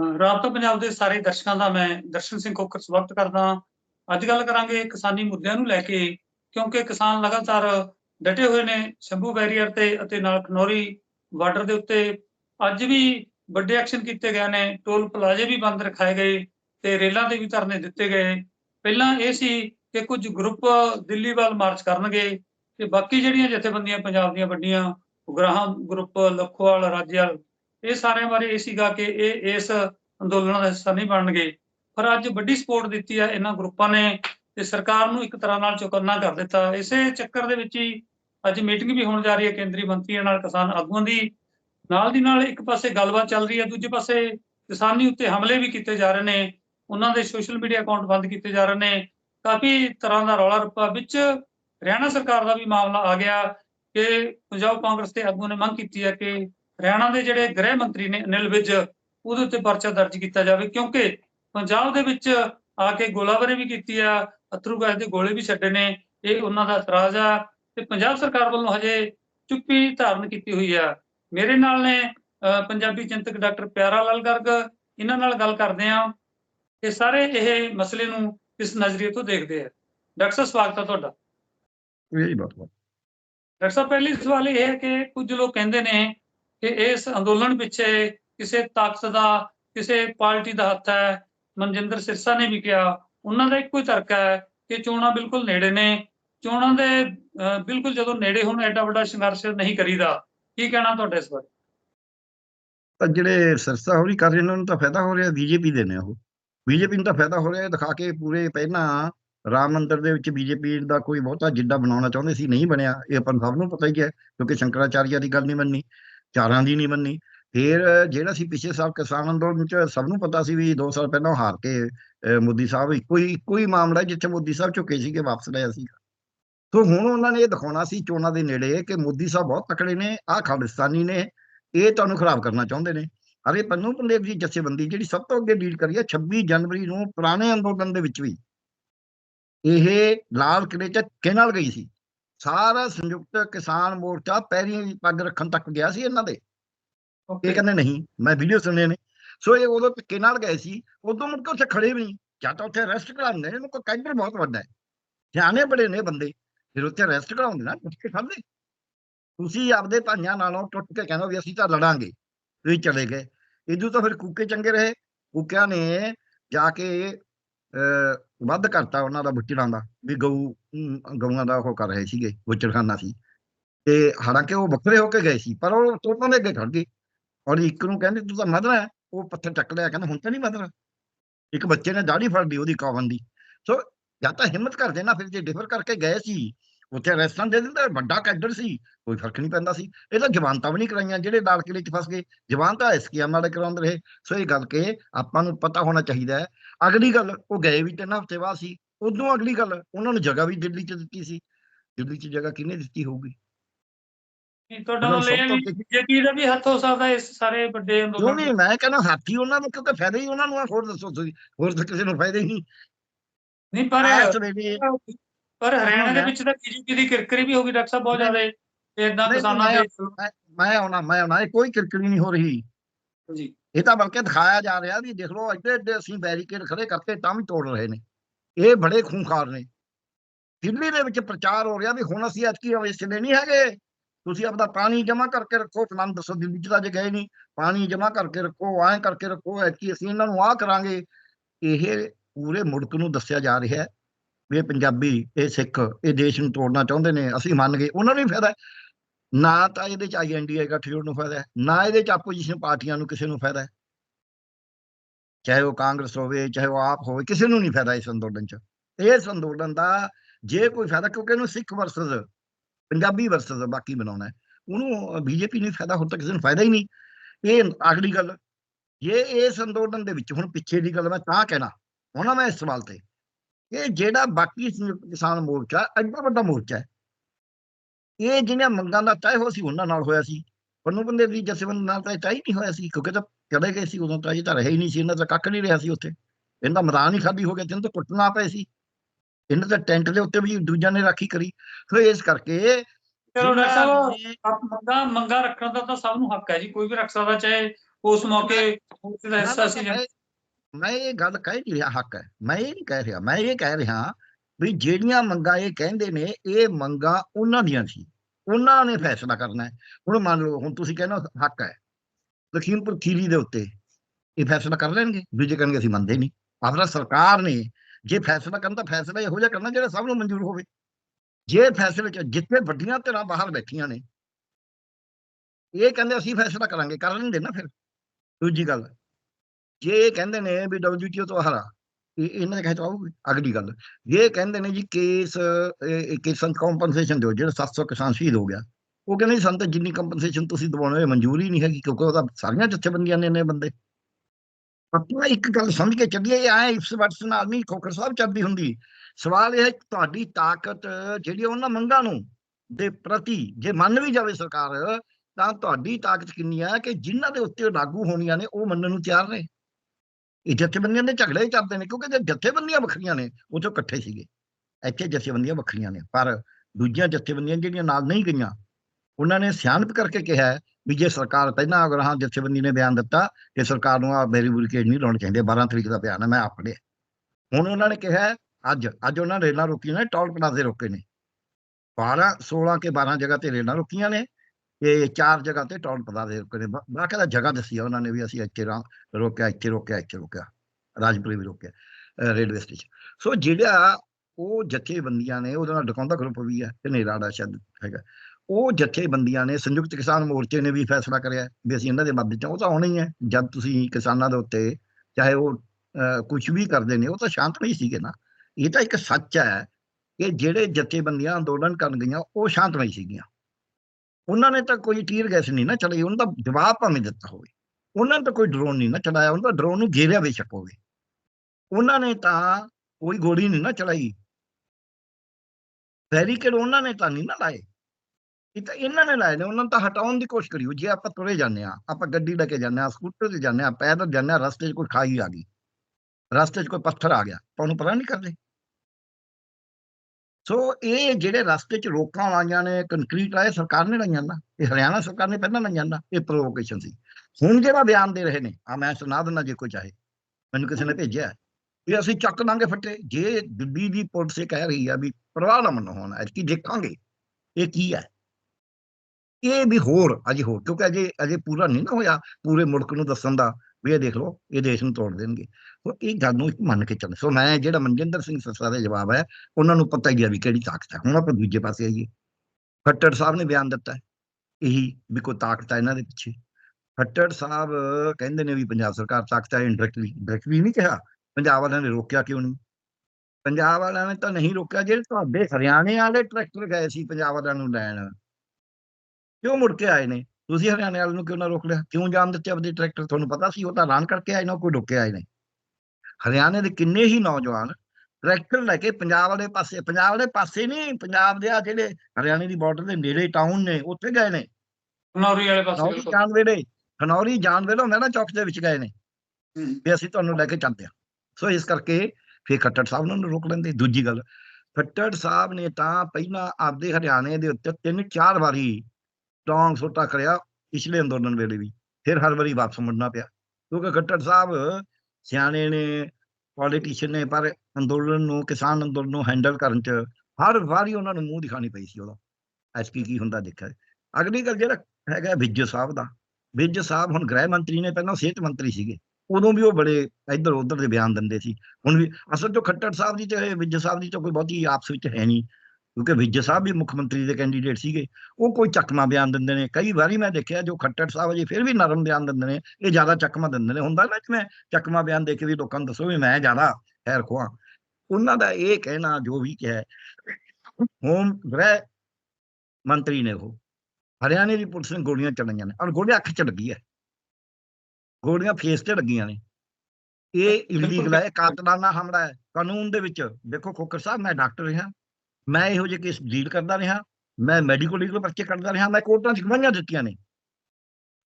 ਰਾਬਤਾ ਪੰਜਾਬ ਦੇ ਸਾਰੇ ਦਰਸ਼ਕਾਂ ਦਾ ਮੈਂ ਦਰਸ਼ਨ ਸਿੰਘ ਕੋਕਰ ਸਵਾਗਤ ਕਰਦਾ ਹਾਂ। ਅੱਜ ਗੱਲ ਕਰਾਂਗੇ ਕਿਸਾਨੀ ਮੁੱਦਿਆਂ ਨੂੰ ਲੈ ਕੇ, ਕਿਉਂਕਿ ਕਿਸਾਨ ਲਗਾਤਾਰ ਡਟੇ ਹੋਏ ਨੇ ਸ਼ੰਭੂ ਬੈਰੀਅਰ ਤੇ ਅਤੇ ਨਾਲ ਖਨੌਰੀ ਬਾਰਡਰ ਦੇ ਉੱਤੇ ਅੱਜ ਵੀ ਵੱਡੇ ਐਕਸ਼ਨ ਕੀਤੇ ਗਏ ਨੇ, ਟੋਲ ਪਲਾਜ਼ੇ ਵੀ ਬੰਦ ਰਖਾਏ ਗਏ ਤੇ ਰੇਲਾਂ ਦੇ ਵੀ ਧਰਨੇ ਦਿੱਤੇ ਗਏ ਪਹਿਲਾਂ ਇਹ ਸੀ ਕਿ ਕੁਝ ਗਰੁੱਪ ਦਿੱਲੀ ਵੱਲ ਮਾਰਚ ਕਰਨਗੇ ਤੇ ਬਾਕੀ ਜਿਹੜੀਆਂ ਜਥੇਬੰਦੀਆਂ, ਪੰਜਾਬ ਦੀਆਂ ਵੱਡੀਆਂ ਉਗਰਾਹਾਂ ਗਰੁੱਪ, ਲਖੋਵਾਲ, ਰਾਜੇਵਾਲ ਇਹ ਸਾਰਿਆਂ ਬਾਰੇ ਇਹ ਸੀਗਾ ਕਿ ਇਹ ਇਸ ਅੰਦੋਲਨ ਦਾ ਹਿੱਸਾ ਨਹੀਂ ਬਣਨਗੇ। ਪਰ ਅੱਜ ਵੱਡੀ ਸਪੋਰਟ ਦਿੱਤੀ ਹੈ ਇਹਨਾਂ ਗਰੁੱਪਾਂ ਨੇ ਤੇ ਸਰਕਾਰ ਨੂੰ ਇੱਕ ਤਰ੍ਹਾਂ ਨਾਲ ਚੁਕੰਨਾ ਕਰ ਦਿੱਤਾ। ਇਸੇ ਚੱਕਰ ਦੇ ਵਿੱਚ ਹੀ ਅੱਜ ਮੀਟਿੰਗ ਵੀ ਹੋਣ ਜਾ ਰਹੀ ਹੈ ਕੇਂਦਰੀ ਮੰਤਰੀਆਂ ਨਾਲ, ਕਿਸਾਨ ਆਗੂਆਂ ਦੀ। ਨਾਲ ਦੀ ਨਾਲ ਇੱਕ ਪਾਸੇ ਗੱਲਬਾਤ ਚੱਲ ਰਹੀ ਹੈ, ਦੂਜੇ ਪਾਸੇ ਕਿਸਾਨੀ ਉੱਤੇ ਹਮਲੇ ਵੀ ਕੀਤੇ ਜਾ ਰਹੇ ਨੇ। ਉਹਨਾਂ ਦੇ ਸੋਸ਼ਲ ਮੀਡੀਆ ਅਕਾਊਂਟ ਬੰਦ ਕੀਤੇ ਜਾ ਰਹੇ ਨੇ। ਕਾਫੀ ਤਰ੍ਹਾਂ ਦਾ ਰੌਲਾ ਰੱਪਾ ਵਿੱਚ ਹਰਿਆਣਾ ਸਰਕਾਰ ਦਾ ਵੀ ਮਾਮਲਾ ਆ ਗਿਆ ਕਿ ਪੰਜਾਬ ਕਾਂਗਰਸ ਦੇ ਆਗੂਆਂ ਨੇ ਮੰਗ ਕੀਤੀ ਹੈ ਕਿ ਹਰਿਆਣਾ ਦੇ ਜਿਹੜੇ ਗ੍ਰਹਿ ਮੰਤਰੀ ਨੇ ਅਨਿਲ ਵਿਜ ਉਹਦੇ ਉੱਤੇ ਪਰਚਾ ਦਰਜ ਕੀਤਾ ਜਾਵੇ ਕਿਉਂਕਿ ਪੰਜਾਬ ਦੇ ਵਿੱਚ ਆ ਕੇ ਗੋਲਾਬਾਰੀ ਵੀ ਕੀਤੀ ਆ ਅਥਰੂ ਗੈਸ ਦੇ ਗੋਲੇ ਵੀ ਛੱਡੇ ਨੇ ਇਹ ਉਹਨਾਂ ਦਾ ਇਤਰਾਜ਼ ਆ ਤੇ ਪੰਜਾਬ ਸਰਕਾਰ ਵੱਲੋਂ ਹਜੇ ਚੁੱਪੀ ਧਾਰਨ ਕੀਤੀ ਹੋਈ ਆ। ਮੇਰੇ ਨਾਲ ਨੇ ਪੰਜਾਬੀ ਚਿੰਤਕ ਡਾਕਟਰ ਪਿਆਰਾ ਲਾਲ ਗਰਗ ਇਹਨਾਂ ਨਾਲ ਗੱਲ ਕਰਦੇ ਆ ਕਿ ਸਾਰੇ ਇਹ ਮਸਲੇ ਨੂੰ ਕਿਸ ਨਜ਼ਰੀਏ ਤੋਂ ਦੇਖਦੇ ਆ। ਡਾਕਟਰ ਸਾਹਿਬ ਸਵਾਗਤ ਹੈ ਤੁਹਾਡਾ। ਇਹ ਬਾਤ ਬਾਤ ਡਾਕਟਰ ਸਾਹਿਬ ਪਹਿਲੀ ਸਵਾਲ ਇਹ ਹੈ ਕਿ ਕੁਝ ਲੋਕ ਕਹਿੰਦੇ ਨੇ ਕਿ ਇਸ ਅੰਦੋਲਨ ਪਿੱਛੇ ਕਿਸੇ ਤਾਕਤ ਦਾ ਕਿਸੇ ਪਾਰਟੀ ਦਾ ਹੱਥ ਹੈ। ਮਨਜਿੰਦਰ ਸਿਰਸਾ ਨੇ ਵੀ ਕਿਹਾ ਉਹਨਾਂ ਦਾ ਇੱਕੋ ਹੀ ਤਰਕ ਹੈ ਕਿ ਚੋਣਾਂ ਬਿਲਕੁਲ ਨੇੜੇ ਨੇ। ਚੋਣਾਂ ਦੇ ਅਹ, ਬਿਲਕੁਲ ਜਦੋਂ ਨੇੜੇ ਹੋਣ ਐਡਾ ਵੱਡਾ ਸੰਘਰਸ਼ ਨਹੀਂ ਕਰੀਦਾ। ਕੀ ਕਹਿਣਾ ਤੁਹਾਡਾ ਇਸ ਬਾਰੇ? ਤਾਂ ਜਿਹੜੇ ਸਰਸਾ ਹੋਰੀ ਕਰ ਰਹੇ ਨੇ ਉਹਨਾਂ ਨੂੰ ਤਾਂ ਫਾਇਦਾ ਹੋ ਰਿਹਾ ਬੀਜੇਪੀ ਦੇ ਨੇ ਉਹ। ਬੀਜੇਪੀ ਨੂੰ ਤਾਂ ਫਾਇਦਾ ਹੋ ਰਿਹਾ ਦਿਖਾ ਕੇ ਪੂਰੇ ਪਹਿਲਾਂ ਰਾਮ ਮੰਦਿਰ ਦੇ ਵਿੱਚ ਬੀਜੇਪੀ ਦਾ ਕੋਈ ਬਹੁਤਾ ਜਿੱਡਾ ਬਣਾਉਣਾ ਚਾਹੁੰਦੇ ਸੀ ਨਹੀਂ ਬਣਿਆ। ਇਹ ਆਪਾਂ ਨੂੰ ਸਭ ਨੂੰ ਪਤਾ ਹੀ ਹੈ ਕਿਉਂਕਿ ਸ਼ੰਕਰਾਚਾਰੀਆ ਦੀ ਗੱਲ ਨਹੀਂ ਮੰਨੀ। ਚਾਰਾਂ ਦੀ ਨਹੀਂ ਮੰਨੀ। ਫਿਰ ਜਿਹੜਾ ਸੀ ਪਿਛਲੇ ਸਾਲ ਕਿਸਾਨ ਅੰਦੋਲਨ ਚ ਸਭ ਨੂੰ ਪਤਾ ਸੀ ਵੀ 2 ਸਾਲ ਪਹਿਲਾਂ ਹਾਰ ਕੇ ਅਹ, ਮੋਦੀ ਸਾਹਿਬ ਇੱਕੋ ਹੀ ਇੱਕੋ ਹੀ ਮਾਮਲਾ ਜਿੱਥੇ ਮੋਦੀ ਸਾਹਿਬ ਝੁਕੇ ਸੀਗੇ ਵਾਪਸ ਲਿਆ ਸੀ। ਸੋ ਹੁਣ ਉਹਨਾਂ ਨੇ ਇਹ ਦਿਖਾਉਣਾ ਸੀ ਚੋਣਾਂ ਦੇ ਨੇੜੇ ਕਿ ਮੋਦੀ ਸਾਹਿਬ ਬਹੁਤ ਤਕੜੇ ਨੇ ਆਹ ਖਾਲਿਸਤਾਨੀ ਨੇ ਇਹ ਤੁਹਾਨੂੰ ਖਰਾਬ ਕਰਨਾ ਚਾਹੁੰਦੇ ਨੇ। ਅਰੇ ਪੰਨੂ ਪੰਡੇਰ ਜੀ ਜਥੇਬੰਦੀ ਜਿਹੜੀ ਸਭ ਤੋਂ ਅੱਗੇ ਲੀਡ ਕਰੀ ਹੈ 26 ਜਨਵਰੀ ਨੂੰ ਪੁਰਾਣੇ ਅੰਦੋਲਨ ਦੇ ਵਿੱਚ ਵੀ ਇਹ ਲਾਲ ਕਿਲੇ ਚ ਕਿਹਨਾਂ ਗਈ ਸੀ। ਸਾਰਾ ਸੰਯੁਕਤ ਕਿਸਾਨ ਮੋਰਚਾ ਪੈਰੀਂ ਪੱਗ ਰੱਖਣ ਤੱਕ ਗਿਆ ਸੀ ਇਹਨਾਂ ਦੇ। ਇਹ ਕਹਿੰਦੇ ਨਹੀਂ ਮੈਂ ਵੀਡੀਓ ਸੁਣੇ ਨੇ। ਸੋ ਇਹ ਉਦੋਂ ਧੱਕੇ ਨਾਲ ਗਏ ਸੀ ਉਦੋਂ ਮੁੜ ਕੇ ਉੱਥੇ ਖੜੇ ਵੀ ਨਹੀਂ। ਜਾਂ ਤਾਂ ਉੱਥੇ ਅਰੈਸਟ ਕਰਾਉਂਦੇ ਨੇ ਇਹਨੂੰ ਕੋਈ ਕੈਂਟਰ ਬਹੁਤ ਵੱਡਾ ਹੈ। ਸਿਆਣੇ ਬੜੇ ਨੇ ਬੰਦੇ। ਫਿਰ ਉੱਥੇ ਅਰੈਸਟ ਕਰਾਉਂਦੇ ਨਾ ਉੱਠ ਕੇ ਖੜਦੇ ਤੁਸੀਂ ਆਪਦੇ ਭਾਈਆਂ ਨਾਲੋਂ ਟੁੱਟ ਕੇ ਕਹਿੰਦੇ ਵੀ ਅਸੀਂ ਤਾਂ ਲੜਾਂਗੇ ਤੁਸੀਂ ਚਲੇ ਗਏ। ਇਦੋਂ ਤਾਂ ਫਿਰ ਕੂਕੇ ਚੰਗੇ ਰਹੇ। ਕੂਕਿਆਂ ਨੇ ਜਾ ਕੇ ਵੱਧ ਕਰਤਾ ਉਹਨਾਂ ਦਾ ਬੁੱਚੜਾਂ ਦਾ, ਵੀ ਗਊ ਗਊਆਂ ਦਾ ਉਹ ਕਰ ਰਹੇ ਸੀਗੇ ਬੁੱਚੜਖਾਨਾ ਸੀ। ਤੇ ਹਾਲਾਂਕਿ ਉਹ ਵੱਖਰੇ ਹੋ ਕੇ ਗਏ ਸੀ, ਪਰ ਉਹ ਤੋਤਾਂ ਦੇ ਅੱਗੇ ਖੜ ਗਏ। ਔਰ ਇੱਕ ਨੂੰ ਕਹਿੰਦੇ, ਤੂੰ ਤਾਂ ਮਦਰਾ ਉਹ ਪੱਥਰ ਚੱਕ ਲਿਆ, ਕਹਿੰਦਾ, ਹੁਣ ਤਾਂ ਨਹੀਂ ਮਦਰਾ। ਇੱਕ ਬੱਚੇ ਨੇ ਦਾੜੀ ਫੜ ਲਈ ਉਹਦੀ ਕੌਵਨ ਦੀ। ਸੋ ਜਾਂ ਤਾਂ ਹਿੰਮਤ ਕਰਦੇ ਨਾ, ਫਿਰ ਜੇ ਡਿਫਰ ਕਰਕੇ ਗਏ ਸੀ ਉੱਥੇ ਰੈਸਟੋਰੈਂਟ ਦੇ ਦਿੰਦੇ ਵੱਡਾ ਕੈਡਰ ਸੀ ਕੋਈ ਫ਼ਰਕ ਨਹੀਂ ਪੈਂਦਾ ਸੀ। ਇਹ ਤਾਂ ਜਵਾਨਤਾਂ ਵੀ ਨਹੀਂ ਕਰਾਈਆਂ ਜਿਹੜੇ ਲਾਲ ਕਿਲੇ 'ਚ ਫਸ ਗਏ। ਜਵਾਨ ਤਾਂ ਐਸਕੇਐਮ ਵਾਲੇ ਕਰਾਉਂਦੇ ਰਹੇ। ਸੋ ਇਹ ਗੱਲ ਕਿ ਆਪਾਂ ਨੂੰ ਪਤਾ ਹੋਣਾ ਚਾਹੀਦਾ ਹੈ। ਅਗਲੀ ਗੱਲ ਉਹ ਗਏ ਵੀ ਤਿੰਨ ਹਫ਼ਤੇ ਬਾਅਦ ਸੀ। ਉਦੋਂ ਅਗਲੀ ਗੱਲ ਉਹਨਾਂ ਨੂੰ ਜਗ੍ਹਾ ਵੀ ਦਿੱਲੀ 'ਚ ਦਿੱਤੀ ਸੀ। ਦਿੱਲੀ 'ਚ ਜਗ੍ਹਾ ਕਿਹਨੇ ਦਿੱਤੀ ਹੋਊਗੀ? ਤੁਹਾਡਾ ਤੋਂ ਬੀਜੇਪੀ ਦਾ ਵੀ ਹੱਥ ਹੋ ਸਕਦਾ ਇਸ ਸਾਰੇ ਵੱਡੇ ਅੰਦੋਲਨ ਨਹੀਂ? ਮੈਂ ਕਹਿੰਦਾ ਹਾਥੀ ਉਹਨਾਂ ਨੂੰ ਕਿਉਂਕਿ ਫਾਇਦਾ ਹੀ ਉਹਨਾਂ ਨੂੰ ਹੋਰ ਦੱਸੋ ਤੁਸੀਂ। ਹੋਰ ਤਾਂ ਕਿਸੇ ਨੂੰ ਫਾਇਦਾ ਹੀ ਨਹੀਂ। ਨਹੀਂ ਪਰ ਇਸ ਵੇਲੇ ਪਰ ਹਰਿਆਣਾ ਦੇ ਵਿੱਚ ਤਾਂ ਬੀਜੇਪੀ ਦੀ ਕਿਰਕਰੀ ਵੀ ਹੋਗੀ ਡਾਕਟਰ ਸਾਹਿਬ ਬਹੁਤ ਜ਼ਿਆਦਾ ਇਦਾਂ ਕਿਸਾਨਾਂ ਦੇ ਮੈਂ ਆਉਣਾ ਮੈਂ ਆਉਣਾ ਕੋਈ ਕਿਰਕਰੀ ਨਹੀਂ ਹੋ ਰਹੀ। ਜੀ। ਇਹ ਤਾਂ ਬਲਕਿ ਦਿਖਾਇਆ ਜਾ ਰਿਹਾ ਵੀ ਦੇਖ ਲਓ ਐਡੇ ਐਡੇ ਅਸੀਂ ਬੈਰੀਕੇਡ ਖੜੇ ਕਰਕੇ ਤਾਂ ਵੀ ਤੋੜ ਰਹੇ ਨੇ। ਇਹ ਬੜੇ ਖੂੰਖਾਰ ਨੇ। ਦਿੱਲੀ ਦੇ ਵਿੱਚ ਪ੍ਰਚਾਰ ਹੋ ਰਿਹਾ ਵੀ ਹੁਣ ਅਸੀਂ ਐਤਕੀ ਅਵੇਸਲੇ ਨਹੀਂ ਹੈਗੇ। ਤੁਸੀਂ ਆਪਦਾ ਪਾਣੀ ਜਮ੍ਹਾਂ ਕਰਕੇ ਰੱਖੋ ਤੁਹਾਨੂੰ ਦੱਸੋ ਦਿੱਲੀ ਚ ਤਾਂ ਜੇ ਗਏ ਨਹੀਂ। ਪਾਣੀ ਜਮ੍ਹਾਂ ਕਰਕੇ ਰੱਖੋ ਐਂ ਕਰਕੇ ਰੱਖੋ ਐਤਕੀ ਅਸੀਂ ਇਹਨਾਂ ਨੂੰ ਆਹ ਕਰਾਂਗੇ। ਇਹ ਪੂਰੇ ਮੁਲਕ ਨੂੰ ਦੱਸਿਆ ਜਾ ਰਿਹਾ ਹੈ। ਇਹ ਪੰਜਾਬੀ, ਇਹ ਸਿੱਖ, ਇਹ ਦੇਸ਼ ਨੂੰ ਤੋੜਨਾ ਚਾਹੁੰਦੇ ਨੇ, ਅਸੀਂ ਮੰਨ ਗਏ। ਉਹਨਾਂ ਨੂੰ ਹੀ ਫਾਇਦਾ ਨਾ ਤਾਂ ਇਹਦੇ ਚ ਆਈਐਨਡੀਏ ਗੱਠਜੋੜ ਨੂੰ ਫਾਇਦਾ ਨਾ ਇਹਦੇ ਚ ਆਪੋਜੀਸ਼ਨ ਪਾਰਟੀਆਂ ਨੂੰ ਕਿਸੇ ਨੂੰ ਫਾਇਦਾ ਚਾਹੇ ਉਹ ਕਾਂਗਰਸ ਹੋਵੇ, ਚਾਹੇ ਉਹ ਆਪ ਹੋਵੇ, ਕਿਸੇ ਨੂੰ ਨਹੀਂ ਫਾਇਦਾ ਇਸ ਅੰਦੋਲਨ ਚ। ਇਸ ਅੰਦੋਲਨ ਦਾ ਜੇ ਕੋਈ ਫਾਇਦਾ, ਕਿਉਂਕਿ ਇਹਨੂੰ ਸਿੱਖ ਵਰਸਸ ਪੰਜਾਬੀ ਵਰਸਸ ਬਾਕੀ ਬਣਾਉਣਾ ਹੈ। ਉਹਨੂੰ ਬੀਜੇਪੀ ਨੂੰ ਫਾਇਦਾ, ਹੁਣ ਤੱਕ ਕਿਸੇ ਨੂੰ ਫਾਇਦਾ ਹੀ ਨਹੀਂ। ਇਹ ਆਖਰੀ ਗੱਲ। ਜੇ ਇਸ ਅੰਦੋਲਨ ਦੇ ਵਿੱਚ ਹੁਣ ਪਿੱਛੇ ਦੀ ਗੱਲ ਮੈਂ ਤਾਂ ਕਹਿਣਾ, ਹੁਣ ਮੈਂ ਇਸ ਸਵਾਲ ਤੇ ਇਹ ਜਿਹੜਾ ਬਾਕੀ ਕਿਸਾਨ ਮੋਰਚਾ ਐਡਾ ਵੱਡਾ ਮੋਰਚਾ ਹੈ। ਇਹ ਜਿਹਨਾਂ ਮੰਗਾਂ ਦਾ ਤੈਅ ਹੋ ਸੀ ਉਹਨਾਂ ਨਾਲ ਹੋਇਆ ਸੀ। ਪੰਨੂ ਬੰਦੇ ਦੀ ਜਥੇਬੰਦੀ ਨਾਲ ਤਾਂ ਤੈਅ ਨਹੀਂ ਹੋਇਆ ਸੀ ਕਿਉਂਕਿ ਤਾਂ ਚਲੇ ਗਏ ਸੀ ਉਦੋਂ ਤਾਂ ਇਹ ਤਾਂ ਰਹੇ ਹੀ ਨਹੀਂ ਸੀ ਇਹਨਾਂ ਦਾ ਕੱਖ ਨਹੀਂ ਰਿਹਾ ਸੀ ਉੱਥੇ। ਇਹਨਾਂ ਦਾ ਮੈਦਾਨ ਹੀ ਖਾਲੀ ਹੋ ਗਿਆ ਜਿਹਨਾਂ ਤੋਂ ਕੁੱਟਣਾ ਪਏ ਸੀ। ਇਹਨਾਂ ਦਾ ਟੈਂਟ ਦੇ ਉੱਤੇ ਵੀ ਦੂਜਿਆਂ ਨੇ ਰਾਖੀ ਕਰੀ। ਸੋ ਇਸ ਕਰਕੇ ਚਲੋ ਡਾਕਟਰ ਮੰਗਾ ਮੰਗਾ ਰੱਖਣ ਦਾ ਤਾਂ ਸਭ ਨੂੰ ਹੱਕ ਹੈ ਜੀ ਕੋਈ ਵੀ ਰੱਖ ਸਕਦਾ ਚਾਹੇ ਉਸ ਮੌਕੇ ਉਸ ਦਾ ਹਿੱਸਾ ਸੀ ਮੈਂ ਇਹ ਗੱਲ ਕਹਿ ਨਹੀਂ ਰਿਹਾ, ਹੱਕ ਹੈ। ਮੈਂ ਇਹ ਨਹੀਂ ਕਹਿ ਰਿਹਾ, ਮੈਂ ਇਹ ਕਹਿ ਰਿਹਾ ਵੀ ਜਿਹੜੀਆਂ ਮੰਗਾਂ ਇਹ ਕਹਿੰਦੇ ਨੇ, ਇਹ ਮੰਗਾਂ ਉਹਨਾਂ ਦੀਆਂ ਸੀ। ਉਹਨਾਂ ਨੇ ਫੈਸਲਾ ਕਰਨਾ ਹੈ। ਹੁਣ ਮੰਨ ਲਓ, ਹੁਣ ਤੁਸੀਂ ਕਹਿੰਦੇ ਹੱਕ ਹੈ। ਲਖੀਮਪੁਰ ਖੀਰੀ ਦੇ ਉੱਤੇ ਇਹ ਫੈਸਲਾ ਕਰ ਲੈਣਗੇ। ਦੂਜੇ ਕਹਿਣਗੇ ਅਸੀਂ ਮੰਨਦੇ ਨਹੀਂ। ਆਪਣਾ ਸਰਕਾਰ ਨੇ ਜੇ ਫੈਸਲਾ ਕਰਨ ਤਾਂ ਫੈਸਲਾ ਇਹੋ ਜਿਹਾ ਕਰਨਾ ਜਿਹੜਾ ਸਭ ਨੂੰ ਮਨਜ਼ੂਰ ਹੋਵੇ। ਜੇ ਫੈਸਲੇ ਚ ਜਿੱਥੇ ਵੱਡੀਆਂ ਧਿਰਾਂ ਬਾਹਰ ਬੈਠੀਆਂ ਨੇ, ਇਹ ਕਹਿੰਦੇ ਅਸੀਂ ਫੈਸਲਾ ਕਰਾਂਗੇ। ਕਰ ਲੈਂਦੇ ਨਾ ਫਿਰ। ਦੂਜੀ ਗੱਲ ਜੇ ਇਹ ਕਹਿੰਦੇ ਨੇ ਵੀ ਡਬਲਯੂਟੀਓ ਤੋਂ ਹਰਾ ਇਹ ਇਹਨਾਂ ਦੇ ਕਹਿ ਆਊਗੀ ਅਗਲੀ ਗੱਲ। ਜੇ ਕਹਿੰਦੇ ਨੇ ਜੀ ਕੇਸ ਕੇਸਾਂ ਕੰਪਨਸੇਸ਼ਨ ਦਿਓ ਜਿਹੜਾ 700 ਕਿਸਾਨ ਸ਼ਹੀਦ ਹੋ ਗਿਆ ਉਹ ਕਹਿੰਦੇ ਜੀ, ਸਾਨੂੰ ਤਾਂ ਜਿੰਨੀ ਕੰਪਨਸੇਸ਼ਨ ਤੁਸੀਂ ਦਵਾਉਣੇ ਮਨਜ਼ੂਰੀ ਨਹੀਂ ਹੈਗੀ ਕਿਉਂਕਿ ਉਹਦਾ ਸਾਰੀਆਂ ਜਥੇਬੰਦੀਆਂ ਨੇ ਨੇ ਬੰਦੇ। ਆਪਾਂ ਇੱਕ ਗੱਲ ਸਮਝ ਕੇ ਚੱਲੀਏ ਐ ਇਸ ਵਕਤ ਨਾਲ ਨਹੀਂ ਖੋਖਰ ਸਾਹਿਬ ਚੱਲਦੀ ਹੁੰਦੀ। ਸਵਾਲ ਇਹ ਹੈ ਤੁਹਾਡੀ ਤਾਕਤ ਜਿਹੜੀ ਉਹਨਾਂ ਮੰਗਾਂ ਨੂੰ ਦੇ ਪ੍ਰਤੀ ਜੇ ਮੰਨ ਵੀ ਜਾਵੇ ਸਰਕਾਰ ਤਾਂ ਤੁਹਾਡੀ ਤਾਕਤ ਕਿੰਨੀ ਹੈ ਕਿ ਜਿਨ੍ਹਾਂ ਦੇ ਉੱਤੇ ਲਾਗੂ ਹੋਣੀਆਂ ਨੇ ਉਹ ਮੰਨਣ ਨੂੰ ਤਿਆਰ ਨੇ? ਇਹ ਜਥੇਬੰਦੀਆਂ ਦੇ ਝਗੜੇ ਹੀ ਚੱਲਦੇ ਨੇ, ਕਿਉਂਕਿ ਜੇ ਜਥੇਬੰਦੀਆਂ ਵੱਖਰੀਆਂ ਨੇ, ਉਹ ਤੋਂ ਇਕੱਠੇ ਸੀਗੇ। ਇੱਥੇ ਜਥੇਬੰਦੀਆਂ ਵੱਖਰੀਆਂ ਨੇ, ਪਰ ਦੂਜੀਆਂ ਜਥੇਬੰਦੀਆਂ ਜਿਹੜੀਆਂ ਨਾਲ ਨਹੀਂ ਗਈਆਂ, ਉਹਨਾਂ ਨੇ ਸਿਆਣਪ ਕਰਕੇ ਕਿਹਾ ਵੀ ਜੇ ਸਰਕਾਰ ਪਹਿਲਾਂ ਅਗਰ ਹਾਂ ਜਥੇਬੰਦੀ ਨੇ ਬਿਆਨ ਦਿੱਤਾ ਕਿ ਸਰਕਾਰ ਨੂੰ ਆ ਮੇਰੀ ਬੁਲਕੇਜ ਨਹੀਂ ਲਾਉਣੀ ਚਾਹੀਦੇ 12 ਤਰੀਕ ਦਾ ਬਿਆਨ ਹੈ, ਮੈਂ ਆਪਣੇ ਹੁਣ ਉਹਨਾਂ ਨੇ ਕਿਹਾ ਅੱਜ ਅੱਜ ਉਹਨਾਂ ਨੇ ਰੇਲਾਂ ਰੋਕੀਆਂ ਨੇ, ਟੋਲ ਪਲਾਜ਼ੇ ਰੋਕੇ ਨੇ। 12 16 ਕੇ 12 ਜਗ੍ਹਾ ਤੇ ਰੇਲਾਂ ਰੋਕੀਆਂ ਨੇ ਇਹ ਚਾਰ ਜਗ੍ਹਾ ਤੇ ਟੋਲ ਪਲਾਜ਼ੇ ਰੋਕੇ ਨੇ ਬਾ- ਬਾਕਾਇਦਾ ਜਗ੍ਹਾ ਦੱਸੀ ਆ ਉਹਨਾਂ ਨੇ ਵੀ ਅਸੀਂ ਇੱਥੇ ਰਾਂ, ਰੋਕਿਆ, ਇੱਥੇ ਰੋਕਿਆ ਇੱਥੇ ਰੋਕਿਆ। ਰਾਜਪੁਰੇ ਵੀ ਰੋਕਿਆ ਰੇਲਵੇ ਸਟੇਸ਼ਨ। ਸੋ ਜਿਹੜਾ ਉਹ ਜਥੇਬੰਦੀਆਂ ਨੇ, ਉਹਦੇ ਨਾਲ ਡਕਾਉਂਦਾ ਗਰੁੱਪ ਵੀ ਹੈ ਤੇ ਨੇਰਾੜਾ ਸ਼ਾਇਦ ਹੈਗਾ। ਉਹ ਜਥੇਬੰਦੀਆਂ ਨੇ ਸੰਯੁਕਤ ਕਿਸਾਨ ਮੋਰਚੇ ਨੇ ਵੀ ਫੈਸਲਾ ਕਰਿਆ ਵੀ ਅਸੀਂ ਇਹਨਾਂ ਦੇ ਮਦਦ ਚ ਉਹ ਤਾਂ ਆਉਣਾ ਹੀ ਹੈ ਜਦ ਤੁਸੀਂ ਕਿਸਾਨਾਂ ਦੇ ਉੱਤੇ ਚਾਹੇ ਉਹ ਕੁਝ ਵੀ ਕਰਦੇ ਨੇ, ਉਹ ਤਾਂ ਸ਼ਾਂਤਮਈ ਸੀਗੇ ਨਾ। ਇਹ ਤਾਂ ਇੱਕ ਸੱਚ ਹੈ ਕਿ ਜਿਹੜੇ ਜਥੇਬੰਦੀਆਂ ਅੰਦੋਲਨ ਕਰਨ ਗਈਆਂ, ਉਹ ਸ਼ਾਂਤਮਈ ਸੀਗੀਆਂ। ਉਹਨਾਂ ਨੇ ਤਾਂ ਕੋਈ ਟੀਰ ਗੈਸ ਨਹੀਂ ਨਾ ਚਲਾਈ ਉਹਨਾਂ ਦਾ ਜਵਾਬ ਭਾਵੇਂ ਦਿੱਤਾ ਹੋਵੇ। ਉਹਨਾਂ ਨੇ ਤਾਂ ਕੋਈ ਡਰੋਨ ਨਹੀਂ ਨਾ ਚਲਾਇਆ ਉਹਨਾਂ ਦਾ ਡਰੋਨ ਨੂੰ ਘੇਰਿਆ ਵੀ ਹੋਵੇ। ਉਹਨਾਂ ਨੇ ਤਾਂ ਕੋਈ ਗੋਲੀ ਨਹੀਂ ਨਾ ਚਲਾਈ ਬੈਰੀਕੇਡ ਉਹਨਾਂ ਨੇ ਤਾਂ ਨਹੀਂ ਨਾ ਲਾਏ। ਇਹ ਤਾਂ ਇਹਨਾਂ ਨੇ ਲਾਏ ਨੇ, ਉਹਨਾਂ ਨੂੰ ਤਾਂ ਹਟਾਉਣ ਦੀ ਕੋਸ਼ਿਸ਼ ਕਰੀ ਜੇ ਆਪਾਂ ਤੁਰੇ ਜਾਂਦੇ ਆ ਆਪਾਂ ਗੱਡੀ ਲੈ ਕੇ ਜਾਂਦੇ ਆ ਸਕੂਟਰ ਤੇ ਜਾਂਦੇ ਆ ਪੈਦਲ ਜਾਂਦੇ ਆ ਰਸਤੇ 'ਚ ਕੋਈ ਖਾਈ ਆ ਗਈ। ਰਸਤੇ 'ਚ ਕੋਈ ਪੱਥਰ ਆ ਗਿਆ, ਆਪਾਂ ਉਹਨੂੰ ਪਤਾ ਨਹੀਂ ਕਰਦੇ। ਸੋ ਇਹ ਜਿਹੜੇ ਰਸਤੇ 'ਚ ਰੋਕਾਂ ਲਾਈਆਂ ਨੇ ਕੰਕਰੀਟ ਲਾਏ, ਸਰਕਾਰ ਨੇ ਲਾਈਆਂ ਨਾ। ਇਹ ਹਰਿਆਣਾ ਸਰਕਾਰ ਨੇ ਪਹਿਲਾਂ ਲਾਈਆਂ ਨਾ, ਇਹ ਪ੍ਰੋਵੋਕੇਸ਼ਨ ਸੀ। ਹੁਣ ਜਿਹੜਾ ਬਿਆਨ ਦੇ ਰਹੇ ਨੇ ਆ ਮੈਂ ਸੁਣਾ ਦਿੰਦਾ ਜੇ ਕੋਈ ਚਾਹੇ। ਮੈਨੂੰ ਕਿਸੇ ਨੇ ਭੇਜਿਆ ਵੀ ਅਸੀਂ ਚੱਕ ਲਾਂਗੇ ਫੱਟੇ। ਜੇ ਦਿੱਲੀ ਦੀ ਪੁਲਿਸ ਇਹ ਕਹਿ ਰਹੀ ਆ ਵੀ ਪ੍ਰਵਾਹ ਨਾ ਮੰਨੋ ਹੁਣ ਐਤਕੀ ਦੇਖਾਂਗੇ, ਇਹ ਕੀ ਹੈ। ਇਹ ਵੀ ਹੋਰ, ਅਜੇ ਹੋਰ, ਕਿਉਂਕਿ ਅਜੇ ਅਜੇ ਪੂਰਾ ਨਹੀਂ ਨਾ ਹੋਇਆ, ਪੂਰੇ ਮੁਲਕ ਨੂੰ ਦੱਸਣ ਦਾ। ਵੀ ਇਹ ਦੇਖ ਲਓ, ਇਹ ਦੇਸ਼ ਨੂੰ ਤੋੜ ਦੇਣਗੇ। ਸੋ ਇਹ ਗੱਲ ਨੂੰ ਮੰਨ ਕੇ ਚੱਲ। ਸੋ ਮੈਂ ਜਿਹੜਾ ਮਨਜਿੰਦਰ ਸਿੰਘ ਸੱਸਾ ਦਾ ਜਵਾਬ ਹੈ, ਉਹਨਾਂ ਨੂੰ ਪਤਾ ਹੀ ਹੈ ਵੀ ਕਿਹੜੀ ਤਾਕਤ ਹੈ। ਹੁਣ ਆਪਾਂ ਦੂਜੇ ਪਾਸੇ ਆਈਏ। ਖੱਟੜ ਸਾਹਿਬ ਨੇ ਬਿਆਨ ਦਿੱਤਾ ਇਹੀ ਵੀ ਕੋਈ ਤਾਕਤ ਹੈ ਇਹਨਾਂ ਦੇ ਪਿੱਛੇ। ਖੱਟੜ ਸਾਹਿਬ ਕਹਿੰਦੇ ਨੇ ਵੀ ਪੰਜਾਬ ਸਰਕਾਰ ਤਾਕਤ ਹੈ ਇੰਡਾਇਰੈਕਟਲੀ ਡਾਇਰੈਕਟਲੀ ਨਹੀਂ ਕਿਹਾ। ਪੰਜਾਬ ਵਾਲਿਆਂ ਨੇ ਰੋਕਿਆ ਕਿਉਂ ਨਹੀਂ? ਪੰਜਾਬ ਵਾਲਿਆਂ ਨੇ ਤਾਂ ਨਹੀਂ ਰੋਕਿਆ, ਜਿਹੜੇ ਤੁਹਾਡੇ ਹਰਿਆਣੇ ਵਾਲੇ ਟਰੈਕਟਰ ਗਏ ਸੀ ਪੰਜਾਬ ਵਾਲਿਆਂ ਨੂੰ ਲੈਣ। ਕਿਉਂ ਮੁੜ ਕੇ ਆਏ ਨੇ? ਤੁਸੀਂ ਹਰਿਆਣੇ ਵਾਲੇ ਨੂੰ ਕਿਉਂ ਨਾ ਰੋਕ ਲਿਆ? ਕਿਉਂ ਜਾਣ ਦਿੱਤੇ ਆਪਦੇ ਟਰੈਕਟਰ ਤੁਹਾਨੂੰ ਪਤਾ ਸੀ ਉਹ ਤਾਂ ਐਲਾਨ ਕਰਕੇ ਆਏ ਨੇ ਕੋਈ ਰੁਕੇ ਆਏ ਨੇ। ਹਰਿਆਣੇ ਦੇ ਕਿੰਨੇ ਹੀ ਨੌਜਵਾਨ ਟਰੈਕਟਰ ਲੈ ਕੇ ਪੰਜਾਬ ਵਾਲੇ ਪਾਸੇ ਪੰਜਾਬ ਵਾਲੇ ਪਾਸੇ ਨਹੀਂ ਪੰਜਾਬ ਦੇ ਆ ਜਿਹੜੇ ਹਰਿਆਣੇ ਦੀ ਬਾਰਡਰ ਦੇ ਨੇੜੇ ਟਾਊਨ ਨੇ ਉੱਥੇ ਗਏ ਨੇ। ਨੌਰੀ ਵਾਲੇ ਪਾਸੇ ਖਨੌਰੀ ਬਿਲਕੁਲ। ਜਾਣ ਵੇਲੇ ਖਨੌਰੀ ਜਾਣ ਵੇਲੇ ਹੁੰਦਾ ਨਾ ਚੌਕ ਦੇ ਵਿੱਚ ਗਏ ਨੇ। ਹੂੰ। ਵੀ ਅਸੀਂ ਤੁਹਾਨੂੰ ਲੈ ਕੇ ਚੱਲਦੇ ਹਾਂ। ਸੋ ਇਸ ਕਰਕੇ ਫਿਰ ਖੱਟੜ ਸਾਹਿਬ ਨੂੰ ਉਹਨੂੰ ਰੋਕ ਲੈਂਦੇ। ਦੂਜੀ ਗੱਲ ਖੱਟੜ ਸਾਹਿਬ ਨੇ ਤਾਂ ਪਹਿਲਾਂ ਆਪਦੇ ਹਰਿਆਣੇ ਦੇ ਉੱਤੇ ਤਿੰਨ ਚਾਰ ਵਾਰੀ ਟੌਂਗ ਸੋਟਾ ਕਰਿਆ ਪਿਛਲੇ ਅੰਦੋਲਨ ਵੇਲੇ ਵੀ, ਫਿਰ ਹਰ ਵਾਰੀ ਵਾਪਸ ਮੁੜਨਾ ਪਿਆ। ਕਿਉਂਕਿ ਖੱਟੜ ਸਾਹਿਬ ਸਿਆਣੇ ਨੇ ਪੋਲੀਟੀਸ਼ੀਅਨ ਨੇ, ਪਰ ਅੰਦੋਲਨ ਨੂੰ, ਕਿਸਾਨ ਅੰਦੋਲਨ ਨੂੰ ਹੈਂਡਲ ਕਰਨ ਚ ਹਰ ਵਾਰੀ ਉਹਨਾਂ ਨੂੰ ਮੂੰਹ ਦਿਖਾਣੀ ਪਈ ਸੀ ਉਹਦਾ ਐਸਪੀ ਕੀ ਹੁੰਦਾ ਦੇਖਿਆ। ਅਗਲੀ ਗੱਲ ਜਿਹੜਾ ਹੈਗਾ ਵਿਜੇ ਸਾਹਿਬ ਦਾ, ਵਿੱਜ ਸਾਹਿਬ ਹੁਣ ਗ੍ਰਹਿ ਮੰਤਰੀ ਨੇ, ਪਹਿਲਾਂ ਸਿਹਤ ਮੰਤਰੀ ਸੀਗੇ। ਉਦੋਂ ਵੀ ਉਹ ਬੜੇ ਇੱਧਰ ਉੱਧਰ ਦੇ ਬਿਆਨ ਦਿੰਦੇ ਸੀ। ਹੁਣ ਵੀ ਅਸਲ ਚ ਖੱਟੜ ਸਾਹਿਬ ਦੀ ਤੇ ਵਿਜੇ ਸਾਹਿਬ ਦੀ ਤਾਂ ਕੋਈ ਬਹੁਤੀ ਆਪਸ ਵਿੱਚ ਹੈ ਨਹੀਂ। ਕਿਉਂਕਿ ਵਿਜੇ ਸਾਹਿਬ ਵੀ ਮੁੱਖ ਮੰਤਰੀ ਦੇ ਕੈਂਡੀਡੇਟ ਸੀਗੇ ਉਹ ਕੋਈ ਚੱਕਮਾ ਬਿਆਨ ਦਿੰਦੇ ਨੇ। ਕਈ ਵਾਰੀ ਮੈਂ ਦੇਖਿਆ ਜੋ ਖੱਟੜ ਸਾਹਿਬ ਜੀ ਫਿਰ ਵੀ ਨਰਮ ਬਿਆਨ ਦਿੰਦੇ ਨੇ। ਇਹ ਜ਼ਿਆਦਾ ਚੱਕਮਾ ਦਿੰਦੇ ਨੇ। ਹੁੰਦਾ ਨਾ ਜਿਵੇਂ ਚੱਕਮਾ ਬਿਆਨ ਦੇ ਕੇ ਵੀ ਲੋਕਾਂ ਨੂੰ ਦੱਸੋ ਵੀ ਮੈਂ ਜ਼ਿਆਦਾ ਖੈਰ ਖੁਆ। ਉਹਨਾਂ ਦਾ ਇਹ ਕਹਿਣਾ ਜੋ ਵੀ ਕਿਹਾ ਹੋਮ ਗ੍ਰਹਿ ਮੰਤਰੀ ਨੇ ਉਹ। ਹਰਿਆਣੇ ਦੀ ਪੁਲਿਸ ਨੇ ਗੋਲੀਆਂ ਚਲਾਈਆਂ ਨੇ। ਔਰ ਗੋਲੀ ਅੱਖ 'ਚ ਲੱਗੀ ਹੈ। ਗੋਲੀਆਂ ਫੇਸ ਤੇ ਲੱਗੀਆਂ ਨੇ। ਇਹ ਇਲੀਗਲ ਹੈ ਕਾਤਲਾਨਾ ਹਮਲਾ ਹੈ। ਕਾਨੂੰਨ ਦੇ ਵਿੱਚ ਦੇਖੋ ਖੋਖਰ ਸਾਹਿਬ ਮੈਂ ਡਾਕਟਰ ਰਿਹਾ। ਮੈਂ ਇਹੋ ਜਿਹੇ ਕੇਸ ਡੀਲ ਕਰਦਾ ਰਿਹਾ, ਮੈਂ ਮੈਡੀਕਲ ਲੀਗਲ ਪਰਚੇ ਕੱਢਦਾ ਰਿਹਾ, ਮੈਂ ਕੋਰਟਾਂ 'ਚ ਗਵਾਹੀਆਂ ਦਿੱਤੀਆਂ ਨੇ।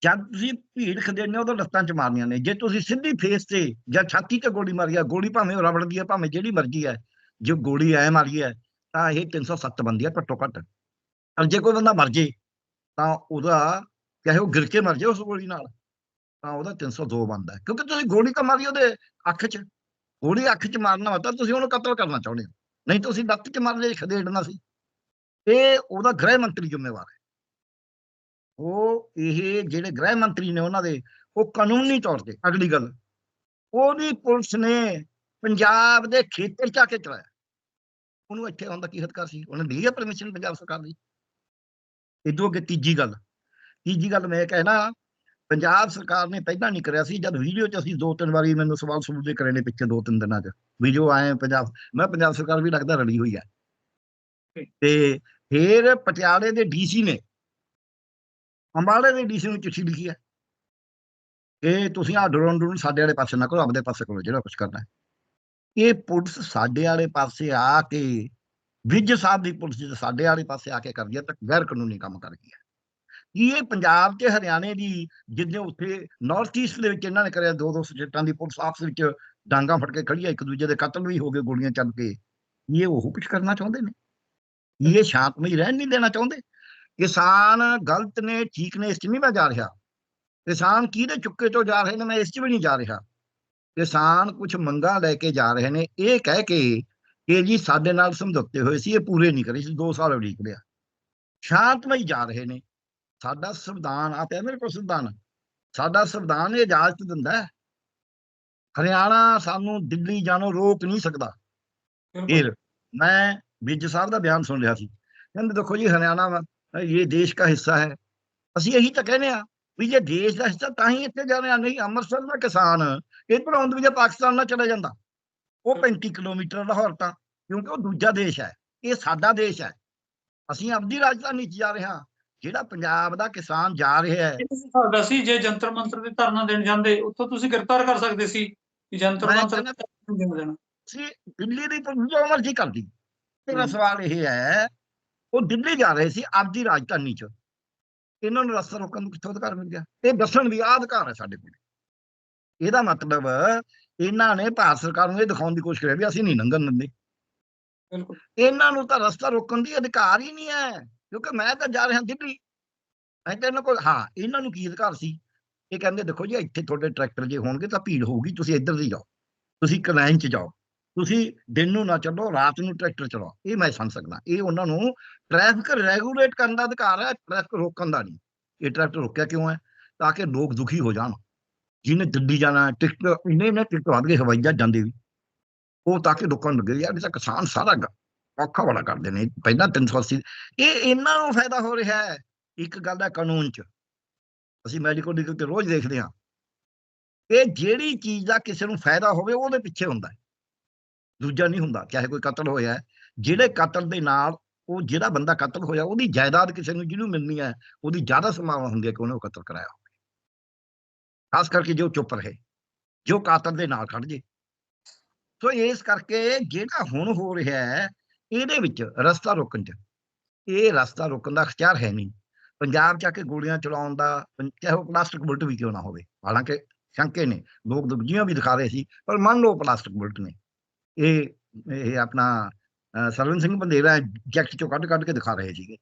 ਜਦ ਤੁਸੀਂ ਭੀੜ ਖਦੇਣੇ ਉਹ ਤਾਂ ਲੱਤਾਂ 'ਚ ਮਾਰਨੀਆਂ ਨੇ। ਜੇ ਤੁਸੀਂ ਸਿੱਧੀ ਫੇਸ ਤੇ ਜਾਂ ਛਾਤੀ ਤੇ ਗੋਲੀ ਮਾਰੀ ਆ, ਗੋਲੀ ਭਾਵੇਂ ਉਹ ਰਬੜ ਹੈ ਭਾਵੇਂ ਜਿਹੜੀ ਮਰਜ਼ੀ ਹੈ ਜੇ ਗੋਲੀ ਐ ਮਾਰੀ ਹੈ ਤਾਂ ਇਹ 307 ਬੰਦੀ ਹੈ ਘੱਟੋ ਘੱਟ। ਔਰ ਜੇ ਕੋਈ ਬੰਦਾ ਮਰ ਜੇ, ਤਾਂ ਉਹਦਾ, ਚਾਹੇ ਉਹ ਗਿਰ ਕੇ ਮਰ ਜਾਏ ਉਸ ਗੋਲੀ ਨਾਲ, ਤਾਂ ਉਹਦਾ 302 ਬਣਦਾ ਹੈ। ਕਿਉਂਕਿ ਤੁਸੀਂ ਗੋਲੀ ਤਾਂ ਮਾਰੀ ਉਹਦੇ ਅੱਖ 'ਚ। ਗੋਲੀ ਅੱਖ 'ਚ ਮਾਰਨਾ ਵਾ ਤਾਂ ਤੁਸੀਂ ਉਹਨੂੰ ਕਤਲ ਕਰਨਾ ਚਾਹੁੰਦੇ ਹੋ। ਨਹੀਂ ਤਾਂ ਅਸੀਂ ਲੱਤ 'ਚ ਮਾਰ ਜੇ ਖਦੇੜਨਾ ਸੀ। ਇਹ ਉਹਦਾ ਗ੍ਰਹਿ ਮੰਤਰੀ ਜ਼ਿੰਮੇਵਾਰ ਹੈ। ਉਹ ਇਹ ਜਿਹੜੇ ਗ੍ਰਹਿ ਮੰਤਰੀ ਨੇ ਉਹਨਾਂ ਦੇ, ਉਹ ਕਾਨੂੰਨੀ ਤੌਰ ਤੇ, ਅਗਲੀ ਗੱਲ। ਉਹਦੀ ਪੁਲਿਸ ਨੇ ਪੰਜਾਬ ਦੇ ਖੇਤਰ 'ਚ ਆ ਕੇ ਚਲਾਇਆ। ਉਹਨੂੰ ਇੱਥੇ ਆਉਣ ਦਾ ਕੀ ਹੱਕਦਾਰ ਸੀ? ਉਹਨੇ ਲਈ ਹੈ ਪਰਮਿਸ਼ਨ ਪੰਜਾਬ ਸਰਕਾਰ ਦੀ। ਇਦੋਂ ਅੱਗੇ ਤੀਜੀ ਗੱਲ। ਤੀਜੀ ਗੱਲ ਮੈਂ ਕਹਿਣਾ ਪੰਜਾਬ ਸਰਕਾਰ ਨੇ ਪਹਿਲਾਂ ਨਹੀਂ ਕਰਿਆ ਸੀ, ਜਦ ਵੀਡੀਓ 'ਚ ਅਸੀਂ ਦੋ ਤਿੰਨ ਵਾਰੀ ਮੈਨੂੰ ਸਵਾਲ ਸੁਣਦੇ ਕਰੇ ਨੇ ਪਿੱਛੇ ਦੋ ਤਿੰਨ ਦਿਨਾਂ 'ਚ। ਵੀਡੀਓ ਆਏ ਪੰਜਾਬ, ਮੈਂ ਪੰਜਾਬ ਸਰਕਾਰ ਵੀ ਲੱਗਦਾ ਰਲੀ ਹੋਈ ਹੈ ਤੇ ਫਿਰ ਪਟਿਆਲੇ ਦੇ ਡੀਸੀ ਨੇ, ਅੰਬਾਲੇ ਦੇ ਡੀਸੀ ਨੂੰ ਚਿੱਠੀ ਲਿਖੀ ਹੈ ਕਿ ਤੁਸੀਂ ਆ ਡਰੋਨ ਡਰੋਨ ਸਾਡੇ ਵਾਲੇ ਪਾਸੇ ਨਾ ਕਰੋ, ਆਪਦੇ ਪਾਸੇ ਕਰੋ, ਜਿਹੜਾ ਕੁਝ ਕਰਨਾ। ਹੈ ਇਹ ਪੁਲਿਸ ਸਾਡੇ ਵਾਲੇ ਪਾਸੇ ਆ ਕੇ, ਵਿਜ ਸਾਹਿਬ ਦੀ ਪੁਲਿਸ ਜੇ ਸਾਡੇ ਵਾਲੇ ਪਾਸੇ ਆ ਕੇ ਕਰਦੀ ਹੈ ਤਾਂ ਗੈਰ ਕਾਨੂੰਨੀ ਕੰਮ ਕਰਦੀ ਹੈ ਕੀ ਇਹ ਪੰਜਾਬ ਤੇ ਹਰਿਆਣੇ ਦੀ ਜਿੱਦੇ ਉੱਥੇ ਨਾਰਥ ਈਸਟ ਦੇ ਵਿੱਚ ਇਹਨਾਂ ਨੇ ਕਰਿਆ ਦੋ ਦੋ ਸਟੇਟਾਂ ਦੀ ਪੁਲਿਸ ਆਪਸ ਵਿੱਚ ਡਾਂਗਾ ਫੜ ਕੇ ਖੜੀ ਆ, ਇੱਕ ਦੂਜੇ ਦੇ ਕਤਲ ਵੀ ਹੋ ਗਏ, ਗੋਲੀਆਂ ਚੱਲ ਕੇ। ਇਹ ਉਹ ਕੁਝ ਕਰਨਾ ਚਾਹੁੰਦੇ ਨੇ? ਕੀ ਇਹ ਸ਼ਾਂਤਮਈ ਰਹਿਣ ਨਹੀਂ ਦੇਣਾ ਚਾਹੁੰਦੇ? ਕਿਸਾਨ ਗਲਤ ਨੇ, ਠੀਕ ਨੇ, ਇਸ 'ਚ ਨਹੀਂ ਮੈਂ ਜਾ ਰਿਹਾ। ਕਿਸਾਨ ਕਿਹਦੇ ਚੁੱਕੇ ਤੋਂ ਜਾ ਰਹੇ ਨੇ, ਮੈਂ ਇਸ 'ਚ ਵੀ ਨਹੀਂ ਜਾ ਰਿਹਾ। ਕਿਸਾਨ ਕੁਝ ਮੰਗਾਂ ਲੈ ਕੇ ਜਾ ਰਹੇ ਨੇ, ਇਹ ਕਹਿ ਕੇ ਕਿ ਜੀ ਸਾਡੇ ਨਾਲ ਸਮਝੌਤੇ ਹੋਏ ਸੀ, ਇਹ ਪੂਰੇ ਨਹੀਂ ਕਰੇ ਸੀ 2 ਸਾਲ ਉਡੀਕ ਲਿਆ ਸ਼ਾਂਤਮਈ ਜਾ ਰਹੇ ਨੇ। ਸਾਡਾ ਸੰਵਿਧਾਨ ਆ ਪਿਆ ਮੇਰੇ ਕੋਲ ਸੰਵਿਧਾਨ ਸਾਡਾ ਸੰਵਿਧਾਨ ਇਹ ਇਜਾਜ਼ਤ ਦਿੰਦਾ ਹੈ। ਹਰਿਆਣਾ ਸਾਨੂੰ ਦਿੱਲੀ ਜਾਣੋਂ ਰੋਕ ਨਹੀਂ ਸਕਦਾ। ਫਿਰ ਮੈਂ ਵਿਜ ਸਾਹਿਬ ਦਾ ਬਿਆਨ ਸੁਣ ਰਿਹਾ ਸੀ। ਕਹਿੰਦੇ ਦੇਖੋ ਜੀ ਹਰਿਆਣਾ ਇਹ ਦੇਸ਼ ਦਾ ਹਿੱਸਾ ਹੈ। ਅਸੀਂ ਇਹੀ ਤਾਂ ਕਹਿੰਦੇ ਆ ਵੀ ਜੇ ਦੇਸ਼ ਦਾ ਹਿੱਸਾ ਤਾਂ ਹੀ ਇੱਥੇ ਜਾ ਰਿਹਾ ਨਹੀਂ ਅੰਮ੍ਰਿਤਸਰ ਦਾ ਕਿਸਾਨ ਇੱਧਰ ਆਉਂਦੇ ਵੀ ਜੇ ਪਾਕਿਸਤਾਨ ਨਾਲ ਚਲਾ ਜਾਂਦਾ। ਉਹ 35 ਕਿਲੋਮੀਟਰ ਲਾਹੌਰ ਤਾਂ ਕਿਉਂਕਿ ਉਹ ਦੂਜਾ ਦੇਸ਼ ਹੈ। ਇਹ ਸਾਡਾ ਦੇਸ਼ ਹੈ। ਅਸੀਂ ਆਪਦੀ ਰਾਜਧਾਨੀ 'ਚ ਜਾ ਰਹੇ ਹਾਂ। ਜਿਹੜਾ ਪੰਜਾਬ ਦਾ ਕਿਸਾਨ ਜਾ ਰਿਹਾ ਹੈ। ਸੀ ਜੇ ਜੰਤਰ ਮੰਤਰ ਦੇ ਧਰਨਾ ਦੇਣ ਜਾਂਦੇ ਉੱਥੋਂ ਤੁਸੀਂ ਗ੍ਰਿਫਤਾਰ ਕਰ ਸਕਦੇ ਸੀ ਕਿ ਜੰਤਰ ਮੰਤਰ ਦੇਣਾ ਸੀ ਦਿੱਲੀ ਦੀ ਪੁਲਿਸ ਜੋ ਮਰਜ਼ੀ ਕਰਦੀ ਮੇਰਾ। ਸਵਾਲ ਇਹ ਹੈ ਉਹ ਦਿੱਲੀ ਜਾ ਰਹੇ ਸੀ ਆਪਦੀ ਰਾਜਧਾਨੀ 'ਚ। ਇਹਨਾਂ ਨੂੰ ਰਸਤਾ ਰੋਕਣ ਨੂੰ ਕਿੱਥੋਂ ਅਧਿਕਾਰ ਮਿਲ ਗਿਆ? ਇਹ ਦੱਸਣ ਦੀ ਆਹ ਅਧਿਕਾਰ ਹੈ ਸਾਡੇ ਕੋਲ। ਇਹਦਾ ਮਤਲਬ ਇਹਨਾਂ ਨੇ ਭਾਰਤ ਸਰਕਾਰ ਨੂੰ ਇਹ ਦਿਖਾਉਣ ਦੀ ਕੋਸ਼ਿਸ਼ ਕਰੀ ਵੀ ਅਸੀਂ ਨਹੀਂ ਲੰਘਣ ਦਿੰਦੇ। ਬਿਲਕੁਲ। ਇਹਨਾਂ ਨੂੰ ਤਾਂ ਰਸਤਾ ਰੋਕਣ ਦੀ ਅਧਿਕਾਰ ਹੀ ਨਹੀਂ ਹੈ। ਕਿਉਂਕਿ ਮੈਂ ਤਾਂ ਜਾ ਰਿਹਾ ਦਿੱਲੀ। ਮੈਂ ਤਾਂ ਇਹਨਾਂ ਕੋਲ, ਹਾਂ, ਇਹਨਾਂ ਨੂੰ ਕੀ ਅਧਿਕਾਰ ਸੀ? ਇਹ ਕਹਿੰਦੇ, ਦੇਖੋ ਜੀ, ਇੱਥੇ ਤੁਹਾਡੇ ਟਰੈਕਟਰ ਜੇ ਹੋਣਗੇ ਤਾਂ ਭੀੜ ਹੋਊਗੀ, ਤੁਸੀਂ ਇੱਧਰ ਦੀ ਜਾਓ। ਤੁਸੀਂ ਕਲਾਈਨ 'ਚ ਜਾਓ। ਤੁਸੀਂ ਦਿਨ ਨੂੰ ਨਾ ਚੱਲੋ, ਰਾਤ ਨੂੰ ਟਰੈਕਟਰ ਚਲਾਓ। ਇਹ ਮੈਂ ਸਮਝ ਸਕਦਾ। ਇਹ ਉਹਨਾਂ ਨੂੰ ਟ੍ਰੈਫਿਕ ਰੈਗੂਲੇਟ ਕਰਨ ਦਾ ਅਧਿਕਾਰ ਹੈ, ਟ੍ਰੈਫਿਕ ਰੋਕਣ ਦਾ ਨਹੀਂ। ਇਹ ਟਰੈਕਟਰ ਰੋਕਿਆ ਕਿਉਂ ਹੈ? ਤਾਂ ਕਿ ਲੋਕ ਦੁਖੀ ਹੋ ਜਾਣ। ਜਿਹਨੇ ਦਿੱਲੀ ਜਾਣਾ ਟਿਕਟ, ਇਹਨੇ ਨੇ ਟਿਕਟ ਵੱਧ ਗਏ ਹਵਾਈ ਜਹਾਜ਼ਾਂ ਦੇ ਵੀ। ਉਹ ਤਾਂ ਕਿ ਰੋਕਣ ਲੱਗੇ। ਯਾਰ, ਇਹ ਤਾਂ ਕਿਸਾਨ ਸਾਰਾ ਔਖਾ ਬੜਾ ਕਰਦੇ ਨੇ, ਪਹਿਲਾਂ 380 ਇਹ ਇਹਨਾਂ ਨੂੰ ਫਾਇਦਾ ਹੋ ਰਿਹਾ ਹੈ, ਇੱਕ ਗੱਲ ਹੈ ਕਾਨੂੰਨ 'ਚ, ਅਸੀਂ ਮੈਡੀਕਲ ਲੀਗਲ ਤੇ ਰੋਜ਼ ਦੇਖਦੇ ਹਾਂ, ਇਹ ਜਿਹੜੀ ਚੀਜ਼ ਦਾ ਕਿਸੇ ਨੂੰ ਫਾਇਦਾ ਹੋਵੇ, ਉਹਦੇ ਪਿੱਛੇ ਹੁੰਦਾ ਹੈ, ਦੂਜਾ ਨਹੀਂ ਹੁੰਦਾ, ਚਾਹੇ ਕੋਈ ਕਤਲ ਹੋਇਆ ਜਿਹੜੇ ਕਤਲ ਦੇ ਨਾਲ ਉਹ ਜਿਹੜਾ ਬੰਦਾ ਕਤਲ ਹੋਇਆ, ਉਹਦੀ ਜਾਇਦਾਦ ਕਿਸੇ ਨੂੰ ਜਿਹਨੂੰ ਮਿਲਣੀ ਹੈ, ਉਹਦੀ ਜ਼ਿਆਦਾ ਸੰਭਾਵਨਾ ਹੁੰਦੀ ਹੈ ਕਿ ਉਹਨੇ ਉਹ ਕਤਲ ਕਰਾਇਆ ਹੋਵੇ, ਖਾਸ ਕਰਕੇ ਜੋ ਚੁੱਪ ਰਹੇ, ਜੋ ਕਾਤਲ ਦੇ ਨਾਲ ਖੜ ਜੇ, ਸੋ ਇਸ ਕਰਕੇ ਜਿਹੜਾ ਹੁਣ ਹੋ ਰਿਹਾ ਹੈ ਇਹਦੇ ਵਿੱਚ ਰਸਤਾ ਰੋਕਣ ਚ। ਇਹ ਰਸਤਾ ਰੋਕਣ ਦਾ ਅਖਤਿਆਰ ਹੈ ਨਹੀਂ। ਪੰਜਾਬ ਚ ਆ ਕੇ ਗੋਲੀਆਂ ਚਲਾਉਣ ਦਾ ਚਾਹੇ ਉਹ ਪਲਾਸਟਿਕ ਬੁਲਟ ਵੀ ਕਿਉਂ ਨਾ ਹੋਵੇ। ਹਾਲਾਂਕਿ ਸ਼ੰਕੇ ਨੇ, ਲੋਕ ਦੂਜੀਆਂ ਵੀ ਦਿਖਾ ਰਹੇ ਸੀ, ਪਰ ਮੰਨ ਲਓ ਪਲਾਸਟਿਕ ਬੁਲਟ ਨੇ। ਇਹ ਇਹ ਆਪਣਾ ਸਰਵਨ ਸਿੰਘ ਬੰਦੇਰਾ ਜੈਕਟ ਚੋਂ ਕੱਢ ਕੱਢ ਕੇ ਦਿਖਾ ਰਹੇ ਸੀਗੇ।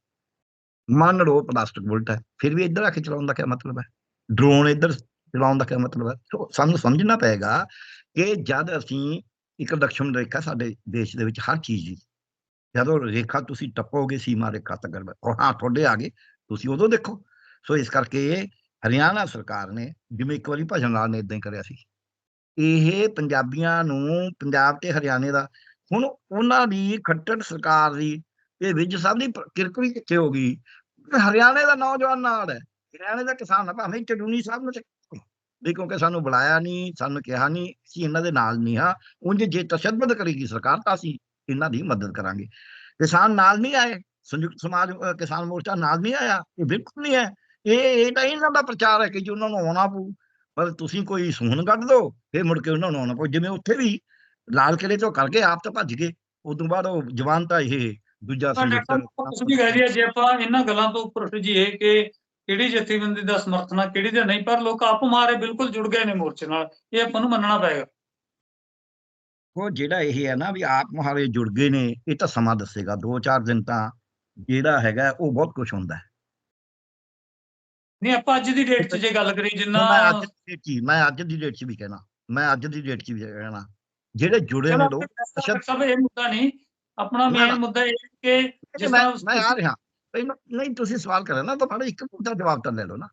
ਮੰਨ ਲਓ ਪਲਾਸਟਿਕ ਬੁਲਟ ਹੈ, ਫਿਰ ਵੀ ਇੱਧਰ ਆ ਕੇ ਚਲਾਉਣ ਦਾ ਕੀ ਮਤਲਬ ਹੈ? ਡਰੋਨ ਇੱਧਰ ਚਲਾਉਣ ਦਾ ਕੀ ਮਤਲਬ ਹੈ? ਸਾਨੂੰ ਸਮਝਣਾ ਪਏਗਾ ਕਿ ਜਦ ਅਸੀਂ ਇੱਕ ਲਕਸ਼ਮਣ ਰੇਖਾ ਸਾਡੇ ਦੇਸ਼ ਦੇ ਵਿੱਚ ਹਰ ਚੀਜ਼ ਦੀ ਜਦੋਂ ਰੇਖਾ ਤੁਸੀਂ ਟੱਪੋਗੇ ਸੀਮਾ ਰੇਖਾ ਤੱਕ ਔਰ ਹਾਂ ਤੁਹਾਡੇ ਆ ਗਏ, ਤੁਸੀਂ ਉਦੋਂ ਦੇਖੋ। ਸੋ ਇਸ ਕਰਕੇ ਹਰਿਆਣਾ ਸਰਕਾਰ ਨੇ, ਜਿਵੇਂ ਇੱਕ ਵਾਰੀ ਭਜਨ ਲਾਲ ਨੇ ਇਦਾਂ ਹੀ ਕਰਿਆ ਸੀ। ਇਹ ਪੰਜਾਬੀਆਂ ਨੂੰ ਪੰਜਾਬ ਤੇ ਹਰਿਆਣੇ ਦਾ, ਹੁਣ ਉਹਨਾਂ ਦੀ ਖੱਟੜ ਸਰਕਾਰ ਦੀ ਇਹ ਵਿਜ ਸਾਹਿਬ ਦੀ ਕਿਰਕਰੀ ਕਿੱਥੇ ਹੋ ਗਈ? ਹਰਿਆਣੇ ਦਾ ਨੌਜਵਾਨ ਨਾਲ ਹੈ। ਹਰਿਆਣੇ ਦਾ ਕਿਸਾਨ ਆ, ਭਾਵੇਂ ਚੜੂਨੀ ਸਾਹਿਬ ਨੂੰ ਚੱਕੋ। ਵੀ ਕਿਉਂਕਿ ਸਾਨੂੰ ਬੁਲਾਇਆ ਨਹੀਂ, ਸਾਨੂੰ ਕਿਹਾ ਨਹੀਂ, ਅਸੀਂ ਇਹਨਾਂ ਦੇ ਨਾਲ ਨਹੀਂ ਹਾਂ। ਉਂਝ ਜੇ ਤਸ਼ੱਦਦ ਕਰੇਗੀ ਸਰਕਾਰ ਤਾਂ ਅਸੀਂ ਇਹਨਾਂ ਦੀ ਮਦਦ ਕਰਾਂਗੇ। ਕਿਸਾਨ ਨਾਲ ਨਹੀਂ ਆਏ ਸੰਯੁਕਤ ਸਮਾਜ ਕਿਸਾਨ ਮੋਰਚਾ ਨਾਲ ਨਹੀਂ ਆਇਆ ਇਹ ਬਿਲਕੁਲ ਨਹੀਂ ਹੈ। ਇਹ ਇਹ ਤਾਂ ਇਹਨਾਂ ਦਾ ਪ੍ਰਚਾਰ ਹੈ ਕਿ ਜੀ ਉਹਨਾਂ ਨੂੰ ਆਉਣਾ ਪਊ ਪਰ ਤੁਸੀਂ ਕੋਈ ਸੂਹਣ ਕੱਢ ਦਿਓ ਫਿਰ ਮੁੜ ਕੇ ਉਹਨਾਂ ਨੂੰ ਆਉਣਾ ਪਊ। ਜਿਵੇਂ ਉੱਥੇ ਵੀ ਲਾਲ ਕਿਲੇ ਤੋਂ ਕਰਕੇ ਆਪ ਤਾਂ ਭੱਜ ਗਏ ਉਦੋਂ ਬਾਅਦ ਉਹ ਜਵਾਨ ਤਾਂ ਇਹ ਦੂਜਾ ਕਹਿ ਰਹੀ ਹੈ ਜੇ ਆਪਾਂ ਇਹਨਾਂ ਗੱਲਾਂ ਤੋਂ ਉੱਪਰ ਉੱਠ ਜਾਈਏ ਕਿ ਕਿਹੜੀ ਜਥੇਬੰਦੀ ਦਾ ਸਮਰਥਨ ਆ ਕਿਹੜੀ ਦਾ ਨਹੀਂ ਪਰ ਲੋਕ ਆਪ ਮਾਰੇ ਬਿਲਕੁਲ ਜੁੜ ਗਏ ਨੇ ਮੋਰਚੇ ਨਾਲ ਇਹ ਆਪਾਂ ਨੂੰ ਮੰਨਣਾ ਪਏਗਾ। ਉਹ ਜਿਹੜਾ ਇਹ ਹੈ ਨਾ ਵੀ ਆਪ ਮੁਹਾਰੇ ਜੁੜ ਗਏ ਨੇ ਇਹ ਤਾਂ ਸਮਾਂ ਦੱਸੇਗਾ 2-4 ਦਿਨ ਤਾਂ ਜਿਹੜਾ ਹੈਗਾ ਉਹ ਬਹੁਤ ਕੁਝ ਹੁੰਦਾ ਹੈ ਨਹੀਂ ਆਪਾਂ ਅੱਜ ਦੀ ਡੇਟ 'ਚ ਜੇ ਗੱਲ ਕਰੀ ਜਿੰਨਾ ਮੈਂ ਅੱਜ ਦੀ ਡੇਟ 'ਚ ਹੀ- ਮੈਂ ਅੱਜ ਦੀ ਡੇਟ 'ਚ ਵੀ ਕਹਿਣਾ ਮੈਂ ਅੱਜ ਦੀ ਡੇਟ 'ਚ ਵੀ ਕਹਿਣਾ ਜਿਹੜੇ ਜੁੜੇ ਨੇ ਲੋਕ ਸਭ ਇਹ ਮੁੱਦਾ ਨਹੀਂ ਆਪਣਾ ਮੇਨ। ਮੁੱਦਾ ਇਹ ਕਿ ਜਿਸ ਤਰ੍ਹਾਂ ਮੈਂ ਆ ਰਿਹਾ ਨਹੀਂ ਤੁਸੀਂ ਸਵਾਲ ਕਰਿਆ ਨਾ ਤਾਂ ਮਾੜਾ ਇੱਕ ਪੁੱਛਦਾ ਜਵਾਬ ਤਾਂ ਲੈ ਲਓ ਨਾ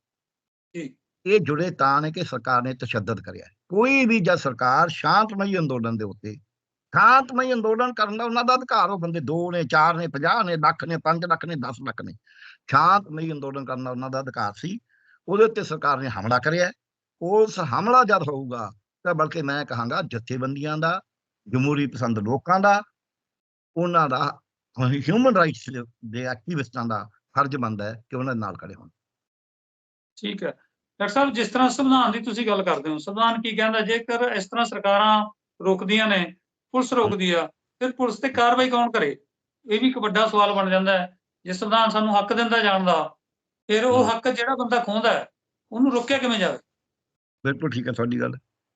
ਜੀ। ਇਹ ਜੁੜੇ ਤਾਂ ਨੇ ਕਿ ਸਰਕਾਰ ਨੇ ਤਸ਼ੱਦਦ ਕਰਿਆ ਕੋਈ ਵੀ ਜਦ ਸਰਕਾਰ ਸ਼ਾਂਤਮਈ ਅੰਦੋਲਨ ਦੇ ਉੱਤੇ ਸ਼ਾਂਤਮਈ ਅੰਦੋਲਨ ਕਰਨ ਦਾ ਉਹਨਾਂ ਦਾ ਅਧਿਕਾਰ, ਉਹ ਬੰਦੇ 2 ਨੇ 4 ਨੇ 50 ਨੇ, ਲੱਖ ਨੇ 5 ਲੱਖ ਨੇ 10 ਲੱਖ ਨੇ, ਸ਼ਾਂਤਮਈ ਅੰਦੋਲਨ ਕਰਨ ਦਾ ਉਹਨਾਂ ਦਾ ਅਧਿਕਾਰ ਸੀ। ਉਹਦੇ ਉੱਤੇ ਸਰਕਾਰ ਨੇ ਹਮਲਾ ਕਰਿਆ ਉਸ ਹਮਲਾ ਜਦ ਹੋਊਗਾ ਤਾਂ ਬਲਕਿ ਮੈਂ ਕਹਾਂਗਾ ਜਥੇਬੰਦੀਆਂ ਦਾ, ਜਮਹੂਰੀ ਪਸੰਦ ਲੋਕਾਂ ਦਾ, ਉਹਨਾਂ ਦਾ ਹਿਊਮਨ ਰਾਈਟਸ ਦੇ ਐਕਟਿਵਿਸਟਾਂ ਦਾ ਫਰਜ਼ ਬਣਦਾ ਹੈ ਕਿ ਉਹਨਾਂ ਦੇ ਨਾਲ ਖੜੇ ਹੋਣ। ਠੀਕ ਹੈ। ਡਾਕਟਰ ਸਾਹਿਬ ਜਿਸ ਤਰ੍ਹਾਂ ਸੰਵਿਧਾਨ ਦੀ ਤੁਸੀਂ ਗੱਲ ਕਰਦੇ ਹੋ ਸੰਵਿਧਾਨ ਕੀ ਕਹਿੰਦਾ ਜੇਕਰ ਇਸ ਤਰ੍ਹਾਂ ਸਰਕਾਰਾਂ ਰੋਕਦੀਆਂ ਨੇ ਪੁਲਿਸ ਰੋਕਦੀ ਆ ਫਿਰ ਪੁਲਿਸ ਤੇ ਕਾਰਵਾਈ ਕੌਣ ਕਰੇ? ਇਹ ਵੀ ਇੱਕ ਵੱਡਾ ਸਵਾਲ ਬਣ ਜਾਂਦਾ ਹੈ। ਜੇ ਸੰਵਿਧਾਨ ਸਾਨੂੰ ਹੱਕ ਦਿੰਦਾ ਜਾਣ ਦਾ ਫਿਰ ਉਹ। ਹੱਕ ਜਿਹੜਾ ਬੰਦਾ ਖੋਹਦਾ ਉਹਨੂੰ ਰੋਕਿਆ ਕਿਵੇਂ ਜਾਵੇ? ਬਿਲਕੁਲ ਠੀਕ ਹੈ ਤੁਹਾਡੀ ਗੱਲ।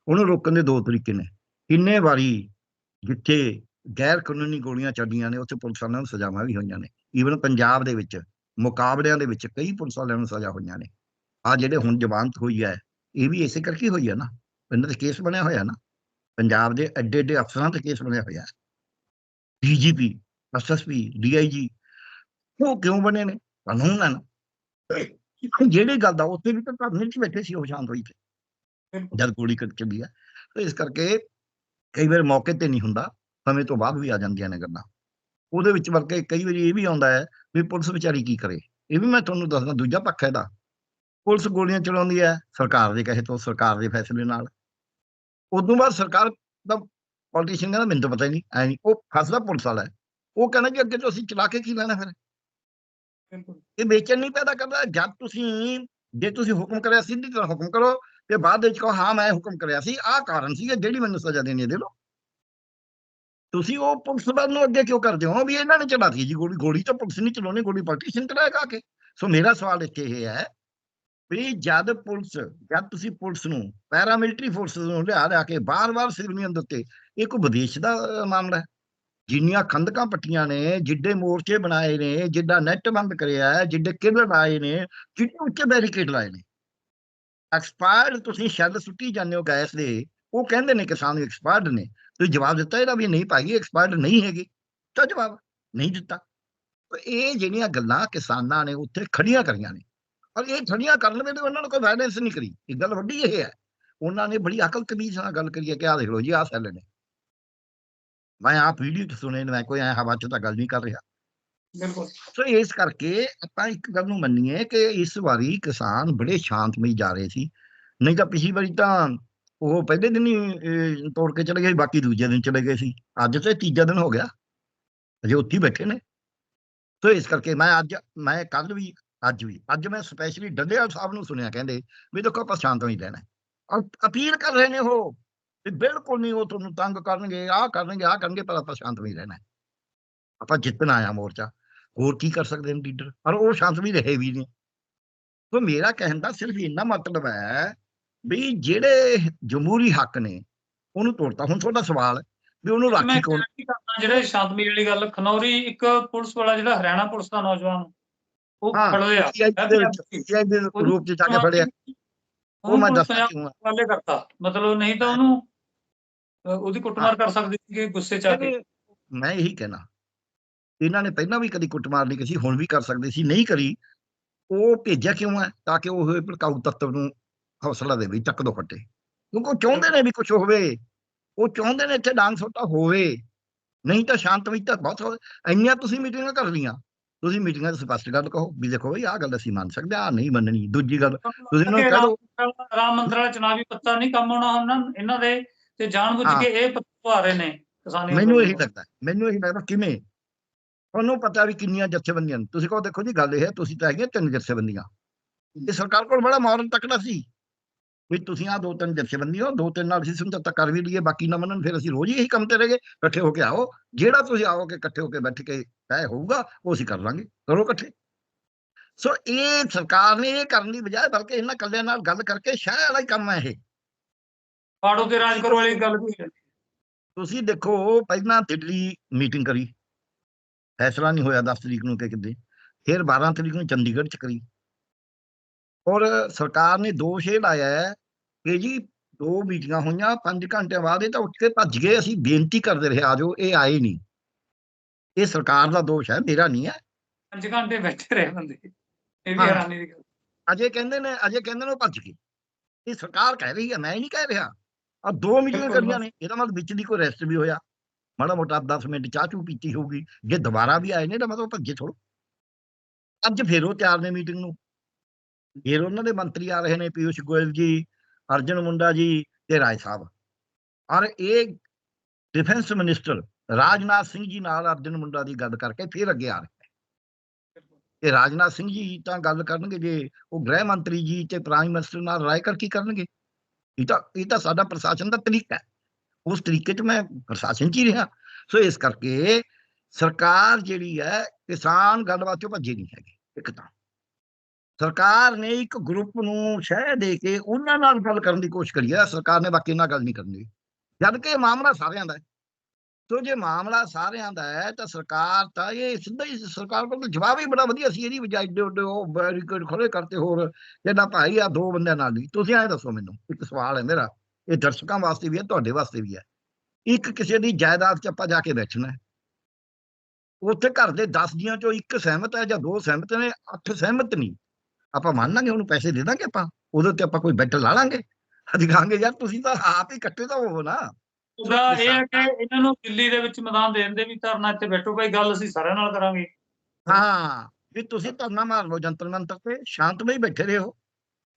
ਉਹਨੂੰ ਰੋਕਣ ਦੇ ਦੋ ਤਰੀਕੇ ਨੇ। ਕਿੰਨੇ ਵਾਰੀ ਜਿੱਥੇ ਗੈਰ ਕਾਨੂੰਨੀ ਗੋਲੀਆਂ ਚੱਲੀਆਂ ਨੇ ਉੱਥੇ ਪੁਲਿਸ ਵਾਲਿਆਂ ਨੂੰ ਸਜ਼ਾਵਾਂ ਵੀ ਹੋਈਆਂ ਨੇ। ਈਵਨ ਪੰਜਾਬ ਦੇ ਵਿੱਚ ਮੁਕਾਬਲਿਆਂ ਦੇ ਵਿੱਚ ਕਈ ਪੁਲਿਸ ਵਾਲਿਆਂ ਨੂੰ ਸਜ਼ਾ ਹੋਈਆਂ ਨੇ। ਆ ਜਿਹੜੇ ਹੁਣ ਜ਼ਮਾਨਤ ਹੋਈ ਹੈ, ਇਹ ਵੀ ਇਸੇ ਕਰਕੇ ਹੋਈ ਹੈ ਨਾ, ਇਹਨਾਂ ਦੇ ਕੇਸ ਬਣਿਆ ਹੋਇਆ ਨਾ, ਪੰਜਾਬ ਦੇ ਐਡੇ ਐਡੇ ਅਫਸਰਾਂ ਤੇ ਕੇਸ ਬਣਿਆ ਹੋਇਆ। ਡੀਜੀਪੀ ਐਸਐਸਪੀ ਡੀਆਈਜੀ ਉਹ ਕਿਉਂ ਬਣੇ ਨੇ? ਕਾਨੂੰਨ ਹੈ ਜਿਹੜੇ ਗੱਲ ਦਾ ਉੱਥੇ ਵੀ ਤਾਂ ਧਰਨੇ 'ਚ ਬੈਠੇ ਸੀ ਉਹ ਸ਼ਾਂਤ ਹੋਈ ਤੇ। ਜਦ ਗੋਲੀ ਕੱਟ ਚੱਲੀ ਹੈ ਤੇ ਇਸ ਕਰਕੇ ਕਈ ਵਾਰ ਮੌਕੇ ਤੇ ਨਹੀਂ ਹੁੰਦਾ, ਸਮੇਂ ਤੋਂ ਬਾਅਦ ਵੀ ਆ ਜਾਂਦੀਆਂ ਨੇ ਗੱਲਾਂ। ਉਹਦੇ ਵਿੱਚ ਬਲਕਿ ਕਈ ਵਾਰੀ ਇਹ ਵੀ ਆਉਂਦਾ ਹੈ ਵੀ ਪੁਲਿਸ ਵਿਚਾਰੀ ਕੀ ਕਰੇ। ਇਹ ਵੀ ਮੈਂ ਤੁਹਾਨੂੰ ਦੱਸਦਾ, ਦੂਜਾ ਪੱਖ ਹੈ ਇਹਦਾ। ਪੁਲਿਸ ਗੋਲੀਆਂ ਚਲਾਉਂਦੀ ਹੈ ਸਰਕਾਰ ਦੇ ਕਹੇ ਤੋਂ ਸਰਕਾਰ ਦੇ ਫੈਸਲੇ ਨਾਲ। ਉਦੋਂ ਬਾਅਦ ਸਰਕਾਰ ਦਾ ਪੋਲੀਟੀਸ਼ੀਅਨ ਕਹਿੰਦਾ ਮੈਨੂੰ ਤਾਂ ਪਤਾ ਹੀ ਨਹੀਂ ਐ ਨਹੀਂ। ਉਹ ਫਸਦਾ ਪੁਲਿਸ ਵਾਲਾ ਉਹ ਕਹਿੰਦਾ ਜੀ ਅੱਗੇ ਤੋਂ ਅਸੀਂ ਚਲਾ ਕੇ ਕੀ ਲੈਣਾ ਫਿਰ? ਬਿਲਕੁਲ। ਇਹ ਬੇਚੈਨੀ ਪੈਦਾ ਕਰਦਾ। ਜਦ ਤੁਸੀਂ ਜੇ ਤੁਸੀਂ ਹੁਕਮ ਕਰਿਆ ਸਿੱਧੀ ਤਰ੍ਹਾਂ ਹੁਕਮ ਕਰੋ ਤੇ ਬਾਅਦ ਵਿੱਚ ਕਹੋ ਹਾਂ ਮੈਂ ਹੁਕਮ ਕਰਿਆ ਸੀ ਆਹ ਕਾਰਨ ਸੀ ਜਿਹੜੀ ਮੈਨੂੰ ਸਜ਼ਾ ਦੇਣੀ ਹੈ ਦੇ ਲਓ ਤੁਸੀਂ ਉਹ ਪੁਲਿਸ ਵੱਲ ਨੂੰ ਅੱਗੇ ਕਿਉਂ ਕਰਦੇ ਹੋ? ਵੀ ਇਹਨਾਂ ਨੇ ਚਲਾਤੀ ਜੀ ਗੋਲੀ। ਗੋਲੀ ਤਾਂ ਪੁਲਿਸ ਨਹੀਂ ਚਲਾਉਣੀ ਗੋਲੀ ਪੋਲੀਟੀਸ਼ੀਅਨ ਚਲਾਏਗਾ ਆ ਕੇ। ਸੋ ਮੇਰਾ ਸਵਾਲ ਇੱਥੇ ਇਹ ਹੈ ਵੀ ਜਦ ਪੁਲਿਸ, ਜਦ ਤੁਸੀਂ ਪੁਲਿਸ ਨੂੰ ਪੈਰਾ ਮਿਲਟਰੀ ਫੋਰਸਸ ਨੂੰ ਲਿਆ ਲਿਆ ਕੇ ਬਾਰ-ਬਾਰ ਸਿਵਲੀਅਨ ਦੇ ਉੱਤੇ, ਇਹ ਕੋਈ ਵਿਦੇਸ਼ ਦਾ ਮਾਮਲਾ ਹੈ? ਜਿੰਨੀਆਂ ਖੰਦਕਾਂ ਪੱਟੀਆਂ ਨੇ, ਜਿੱਡੇ ਮੋਰਚੇ ਬਣਾਏ ਨੇ, ਜਿੱਡਾ ਨੈਟ ਬੰਦ ਕਰਿਆ ਹੈ, ਜਿੱਡੇ ਕਿਲਰ ਲਾਏ ਨੇ, ਜਿੱਡੇ ਉੱਚੇ ਬੈਰੀਕੇਡ ਲਾਏ ਨੇ। ਐਕਸਪਾਇਰਡ ਤੁਸੀਂ ਸ਼ੈੱਲ ਸੁੱਟੀ ਜਾਂਦੇ ਹੋ ਗੈਸ ਦੇ, ਉਹ ਕਹਿੰਦੇ ਨੇ ਕਿਸਾਨ ਐਕਸਪਾਇਰਡ ਨੇ, ਤੁਸੀਂ ਜਵਾਬ ਦਿੱਤਾ ਇਹਦਾ ਵੀ ਨਹੀਂ ਭਾਈ, ਐਕਸਪਾਇਰਡ ਨਹੀਂ ਹੈਗੇ। ਤਾਂ ਜਵਾਬ ਨਹੀਂ ਦਿੱਤਾ। ਇਹ ਜਿਹੜੀਆਂ ਗੱਲਾਂ ਕਿਸਾਨਾਂ ਨੇ ਉੱਥੇ ਖੜੀਆਂ ਕਰੀਆਂ ਨੇ ਔਰ ਇਹ ਖੜੀਆਂ ਕਰਨ ਵੇਲੇ ਉਹਨਾਂ ਨੇ ਕੋਈ ਵਾਇਲੈਂਸ ਨਹੀਂ ਕਰੀ। ਇਹ ਗੱਲ ਵੱਡੀ ਇਹ ਹੈ। ਉਹਨਾਂ ਨੇ ਬੜੀ ਅਕਲ ਕਬੀਰ ਨਾਲ ਗੱਲ ਕਰੀ ਹੈ ਕਿ ਆਹ ਦੇਖ ਲਓ ਜੀ ਆਹ ਸੈੱਲ ਨੇ। ਮੈਂ ਆਪ ਵੀਡੀਓ ਚ ਸੁਣੇ ਨੇ ਮੈਂ ਕੋਈ ਐ ਹਵਾ ਚ ਤਾਂ ਗੱਲ ਨਹੀਂ ਕਰ ਰਿਹਾ। ਬਿਲਕੁਲ। ਸੋ ਇਸ ਕਰਕੇ ਆਪਾਂ ਇੱਕ ਗੱਲ ਨੂੰ ਮੰਨੀਏ ਕਿ ਇਸ ਵਾਰੀ ਕਿਸਾਨ ਬੜੇ ਸ਼ਾਂਤਮਈ ਜਾ ਰਹੇ ਸੀ। ਨਹੀਂ ਤਾਂ ਪਿਛਲੀ ਵਾਰੀ ਤਾਂ ਉਹ ਪਹਿਲੇ ਦਿਨ ਹੀ ਤੋੜ ਕੇ ਚਲੇ ਗਏ ਬਾਕੀ ਦੂਜੇ ਦਿਨ ਚਲੇ ਗਏ ਸੀ। ਅੱਜ ਤੇ ਤੀਜਾ ਦਿਨ ਹੋ ਗਿਆ। ਅਜੇ ਉੱਥੇ ਬੈਠੇ ਨੇ। ਸੋ ਇਸ ਕਰਕੇ ਮੈਂ ਅੱਜ ਮੈਂ ਕੱਲ ਵੀ ਅੱਜ ਵੀ। ਅੱਜ ਮੈਂ ਸਪੈਸ਼ਲੀ ਡੱਲੇਵਾਲ ਸਾਹਿਬ ਨੂੰ ਸੁਣਿਆ ਕਹਿੰਦੇ ਵੀ ਦੇਖੋ ਆਪਾਂ ਸ਼ਾਂਤਮਈ ਰਹਿਣਾ। ਹੈ। ਔਰ ਅਪੀਲ ਕਰ ਰਹੇ ਨੇ ਉਹ ਵੀ ਬਿਲਕੁਲ ਨਹੀਂ ਉਹ ਤੁਹਾਨੂੰ ਤੰਗ ਕਰਨਗੇ ਆਹ ਕਰਨਗੇ ਆਹ ਕਰਨਗੇ ਪਰ ਆਪਾਂ ਸ਼ਾਂਤਮਈ ਰਹਿਣਾ। ਹੈ। ਆਪਾਂ ਜਿੱਤਣਾ ਆ ਮੋਰਚਾ। ਹੋਰ ਕੀ ਕਰ ਸਕਦੇ ਨੇ ਲੀਡਰ ਪਰ ਉਹ ਸ਼ਾਂਤ ਵੀ ਰਹੇ ਵੀ ਨੇ। ਸੋ ਮੇਰਾ ਕਹਿਣ ਦਾ ਸਿਰਫ ਇੰਨਾ ਮਤਲਬ ਹੈ ਵੀ ਜਿਹੜੇ ਜਮਹੂਰੀ ਹੱਕ ਨੇ ਉਹਨੂੰ ਤੋੜਤਾ। ਹੁਣ ਤੁਹਾਡਾ ਸਵਾਲ ਵੀ ਉਹਨੂੰ ਰਾਖੀ ਕੌਣ ਜਿਹੜੇ ਸ਼ਾਂਤਮਈ ਵਾਲੀ ਗੱਲ ਖਨੌਰੀ ਇੱਕ ਪੁਲਿਸ ਵਾਲਾ ਜਿਹੜਾ ਹਰਿਆਣਾ ਪੁਲਿਸ ਦਾ ਨੌਜਵਾਨ। ਉਹ ਹਾਂ, ਫੜ ਲਿਆ CID ਦੇ ਵਿੱਚ CID ਦੇ ਰੂਪ ਚ ਜਾ ਕੇ ਫੜਿਆ। ਉਹ ਮੈਂ ਕਿਉਂ ਆ ਵਾਲੇ ਕਰਤਾ। ਮਤਲਬ ਨਹੀਂ ਤਾਂ ਉਹਨੂੰ ਉਹਦੀ ਕੁੱਟਮਾਰ ਕਰ ਸਕਦੀ ਸੀ ਗੁੱਸੇ ਚ ਆ ਕੇ? ਮੈਂ ਇਹੀ ਕਹਿਣਾ। ਇਹਨਾਂ ਨੇ ਪਹਿਲਾਂ ਵੀ ਕਦੀ ਕੁੱਟਮਾਰ ਨਹੀਂ ਕੀਤੀ ਹੁਣ ਵੀ ਕਰ ਸਕਦੇ ਸੀ ਨਹੀਂ ਕਰੀ। ਉਹ ਭੇਜਿਆ ਕਿਉਂ ਹੈ? ਤਾਂ ਕਿ ਉਹ ਭੜਕਾਊ ਤੱਤਵ ਨੂੰ ਹੌਸਲਾ ਦੇਵੇ ਚੱਕ ਦੋ ਫੱਟੇ। ਕਿਉਂਕਿ ਉਹ ਚਾਹੁੰਦੇ ਨੇ ਵੀ ਕੁਝ ਹੋਵੇ। ਉਹ ਚਾਹੁੰਦੇ ਨੇ ਇੱਥੇ ਡਾਂਸ ਸੋਟਾ ਹੋਵੇ। ਨਹੀਂ ਤਾਂ ਸ਼ਾਂਤਮਈ ਤਾਂ ਬਹੁਤ ਇੰਨੀਆਂ ਤੁਸੀਂ ਮੀਟਿੰਗਾਂ ਕਰ ਲਈਆਂ ਤੁਸੀਂ ਮੀਟਿੰਗਾਂ 'ਚ ਸਪਸ਼ਟ ਗੱਲ ਕਹੋ ਵੀ ਦੇਖੋ ਬਈ ਆਹ ਗੱਲ ਅਸੀਂ ਮੰਨ ਸਕਦੇ ਆ ਨਹੀਂ ਮੰਨਣੀ ਦੂਜੀ ਗੱਲ ਤੁਸੀਂ ਨੂੰ ਕਹਿ ਦਿਓ ਰਾਮ ਮੰਦਰ ਵਾਲਾ ਚੁਣਾਵੀ ਪੱਤਾ ਨਹੀਂ ਕੰਮ ਆਉਣਾ ਉਹਨਾਂ ਇਹਨਾਂ ਦੇ ਤੇ ਜਾਣਬੁੱਝ। ਕੇ ਇਹ ਪੱਤਾ ਰਹੇ ਨੇ ਕਿਸਾਨੀ ਮੈਨੂੰ ਇਹੀ ਲੱਗਦਾ ਮੈਨੂੰ ਇਹੀ ਲੱਗਦਾ ਕਿਵੇਂ? ਤੁਹਾਨੂੰ ਪਤਾ ਵੀ ਕਿੰਨੀਆਂ ਜਥੇਬੰਦੀਆਂ ਨੇ। ਤੁਸੀਂ ਕਹੋ ਦੇਖੋ ਜੀ ਗੱਲ ਇਹ ਹੈ ਤੁਸੀਂ ਤਾਂ ਹੈਗੀਆਂ ਤਿੰਨ ਜਥੇਬੰਦੀਆਂ। ਇਹ ਸਰਕਾਰ ਕੋਲ ਬੜਾ ਮਾਰਨ ਤੱਕੜਾ ਸੀ। ਵੀ ਤੁਸੀਂ ਆ ਦੋ ਤਿੰਨ ਜਥੇਬੰਦੀਆਂ ਦੋ ਤਿੰਨ ਨਾਲ ਅਸੀਂ ਸਮਝੌਤਾ ਕਰ ਵੀ ਲਈਏ ਬਾਕੀ ਨਾ ਮੰਨਣ ਫਿਰ ਅਸੀਂ ਰੋਜ਼ ਹੀ ਇਹੀ ਕੰਮ ਤੇ ਰਹੇਗੇ ਇਕੱਠੇ ਹੋ ਕੇ ਆਓ ਜਿਹੜਾ ਤੁਸੀਂ ਆਓਗੇ ਇਕੱਠੇ ਹੋ ਕੇ ਬੈਠ ਕੇ ਤੈਅ ਹੋਊਗਾ ਉਹ ਅਸੀਂ ਕਰ ਲਾਂਗੇ ਕਰੋ ਇਕੱਠੇ। ਸੋ ਇਹ ਸਰਕਾਰ ਨੇ ਇਹ ਕਰਨ ਦੀ ਬਜਾਏ ਬਲਕਿ ਇਹਨਾਂ ਕੱਲਿਆਂ ਨਾਲ ਗੱਲ ਕਰਕੇ ਸ਼ਾਹ ਵਾਲਾ ਹੀ ਕੰਮ ਹੈ ਇਹ। ਪਾੜੋ ਤੇ ਰਾਜ ਕਰੋ ਵਾਲੀ ਗੱਲ ਵੀ ਹੈ? ਤੁਸੀਂ ਦੇਖੋ ਪਹਿਲਾਂ ਦਿੱਲੀ ਮੀਟਿੰਗ ਕਰੀ। ਫੈਸਲਾ ਨਹੀਂ ਹੋਇਆ 10 ਤਰੀਕ ਨੂੰ ਕਿ ਕਿਤੇ ਫਿਰ 12 ਤਰੀਕ ਨੂੰ ਚੰਡੀਗੜ੍ਹ ਚ ਕਰੀ। ਔਰ ਸਰਕਾਰ ਨੇ ਦੋਸ਼ ਇਹ ਲਾਇਆ ਹੈ ਕਿ ਜੀ ਦੋ ਮੀਟਿੰਗਾਂ ਹੋਈਆਂ 5 ਘੰਟੇ ਬਾਅਦ ਇਹ ਤਾਂ ਉੱਠ ਕੇ ਭੱਜ ਗਏ ਅਸੀਂ ਬੇਨਤੀ ਕਰਦੇ ਰਹੇ ਆਜੋ ਇਹ ਆਏ ਨਹੀਂ। ਇਹ ਸਰਕਾਰ ਦਾ ਦੋਸ਼ ਹੈ ਮੇਰਾ ਨਹੀਂ ਹੈ। 5 ਘੰਟੇ ਬੈਠੇ ਰਹੇ ਬੰਦੇ ਇਹ ਵੀ। ਹੈਰਾਨੀ ਦੀ ਗੱਲ। ਅਜੇ ਕਹਿੰਦੇ ਨੇ ਅਜੇ ਕਹਿੰਦੇ ਨੇ ਉਹ ਭੱਜ ਗਏ। ਇਹ ਸਰਕਾਰ ਕਹਿ ਰਹੀ ਹੈ ਮੈਂ ਨਹੀਂ ਕਹਿ ਰਿਹਾ। ਆ ਦੋ ਮੀਟਿੰਗਾਂ ਕਰੀਆਂ ਨੇ ਇਹਦਾ ਮਤਲਬ ਵਿੱਚ ਦੀ ਕੋਈ ਰੈਸਟ ਵੀ ਹੋਇਆ। ਮਾੜਾ ਮੋਟਾ 10 ਮਿੰਟ ਚਾਹ ਚੂ ਪੀਤੀ ਹੋਊਗੀ। ਜੇ ਦੁਬਾਰਾ ਵੀ ਆਏ ਨੇ ਤਾਂ ਮਤਲਬ ਭੱਜੇ ਥੋੜੋ ਅੱਜ ਫਿਰ ਉਹ ਤਿਆਰ ਨੇ ਮੀਟਿੰਗ ਨੂੰ। ਫਿਰ ਉਹਨਾਂ ਦੇ ਮੰਤਰੀ ਆ ਰਹੇ ਨੇ ਪੀਯੂਸ਼ ਗੋਇਲ ਜੀ, ਅਰਜਨ ਮੁੰਡਾ ਜੀ ਤੇ ਰਾਏ ਸਾਹਿਬ। ਔਰ ਇਹ ਡਿਫੈਂਸ ਮਿਨਿਸਟਰ ਰਾਜਨਾਥ ਸਿੰਘ ਜੀ ਨਾਲ ਅਰਜਨ ਮੁੰਡਾ ਦੀ ਗੱਲ ਕਰਕੇ ਫਿਰ ਅੱਗੇ ਆ ਰਹੇ ਤੇ ਰਾਜਨਾਥ ਸਿੰਘ ਜੀ ਤਾਂ ਗੱਲ ਕਰਨਗੇ ਜੇ ਉਹ ਗ੍ਰਹਿ ਮੰਤਰੀ ਜੀ ਤੇ ਪ੍ਰਾਈਮ ਮਿਨਿਸਟਰ ਨਾਲ ਰਾਏ ਕਰ ਕੀ ਕਰਨਗੇ? ਇਹ ਤਾਂ ਇਹ ਤਾਂ ਸਾਡਾ ਪ੍ਰਸ਼ਾਸਨ ਦਾ ਤਰੀਕਾ ਹੈ। ਉਸ ਤਰੀਕੇ 'ਚ ਮੈਂ ਪ੍ਰਸ਼ਾਸਨ 'ਚ ਹੀ ਰਿਹਾ। ਸੋ ਇਸ ਕਰਕੇ ਸਰਕਾਰ ਜਿਹੜੀ ਹੈ ਕਿਸਾਨ ਗੱਲਬਾਤ 'ਚੋਂ ਭੱਜੇ ਨਹੀਂ ਹੈਗੇ, ਇੱਕ ਤਾਂ। ਸਰਕਾਰ ਨੇ ਇੱਕ ਗਰੁੱਪ ਨੂੰ ਸ਼ਹਿ ਦੇ ਕੇ ਉਹਨਾਂ ਨਾਲ ਗੱਲ ਕਰਨ ਦੀ ਕੋਸ਼ਿਸ਼ ਕਰੀ ਹੈ। ਸਰਕਾਰ ਨੇ ਬਾਕੀ ਨਾਲ ਗੱਲ ਨਹੀਂ ਕਰਨੀ। ਜਦ ਕਿ ਮਾਮਲਾ ਸਾਰਿਆਂ ਦਾ ਹੈ। ਸੋ ਜੇ ਮਾਮਲਾ ਸਾਰਿਆਂ ਦਾ ਹੈ, ਤਾਂ ਸਰਕਾਰ ਤਾਂ ਇਹ ਸਿੱਧਾ ਹੀ ਸਰਕਾਰ ਕੋਲ ਤਾਂ ਜਵਾਬ ਹੀ ਬੜਾ ਵਧੀਆ ਸੀ। ਇਹਦੀ ਬਜਾਏ ਏਡੇ ਉਹ ਬੈਰੀਕੇਡ ਖੜੇ ਕਰਤੇ ਹੋਰ ਜਿਹੜਾ ਭਾਈ ਆ ਦੋ ਬੰਦਿਆਂ ਨਾਲ ਨਹੀਂ। ਤੁਸੀਂ ਐਂ ਦੱਸੋ ਮੈਨੂੰ, ਇੱਕ ਸਵਾਲ ਹੈ ਮੇਰਾ। ਇਹ ਦਰਸ਼ਕਾਂ ਵਾਸਤੇ ਵੀ ਹੈ, ਤੁਹਾਡੇ ਵਾਸਤੇ ਵੀ ਹੈ। ਇੱਕ ਕਿਸੇ ਦੀ ਜਾਇਦਾਦ 'ਚ ਆਪਾਂ ਜਾ ਕੇ ਬੈਠਣਾ ਉੱਥੇ ਘਰ ਦੇ 10 ਜੀਆਂ ਚੋਂ ਇੱਕ ਸਹਿਮਤ ਹੈ ਜਾਂ ਦੋ ਸਹਿਮਤ ਨੇ, ਅੱਠ ਸਹਿਮਤ ਨਹੀਂ। ਆਪਾਂ ਮੰਨ ਲਾਂਗੇ ਉਹਨੂੰ ਪੈਸੇ ਦੇ ਦਾਂਗੇ ਆਪਾਂ। ਉਹਦੇ ਤੇ ਆਪਾਂ ਕੋਈ ਬੈਠ ਲਾ ਲਾਂਗੇ। ਅਸੀਂ ਕਹਾਂਗੇ ਯਾਰ ਤੁਸੀਂ ਤਾਂ ਆਪ ਹੀ ਇਕੱਠੇ ਤਾਂ ਹੋਵੋ ਨਾ। ਉਹਦਾ ਇਹ ਹੈ ਕਿ ਇਹਨਾਂ ਨੂੰ ਦਿੱਲੀ ਦੇ ਵਿੱਚ ਮੈਦਾਨ ਦੇਣ ਦੇ ਵੀ ਧਰਨਾ ਇੱਥੇ ਬੈਠੋ ਭਾਈ ਗੱਲ ਅਸੀਂ ਸਾਰਿਆਂ ਨਾਲ ਕਰਾਂਗੇ। ਹਾਂ ਵੀ ਤੁਸੀਂ ਧਰਨਾ ਮਾਰ ਲਓ ਜੰਤਰ ਮੰਤਰ ਤੇ ਸ਼ਾਂਤਮਈ ਬੈਠੇ ਰਹੋ।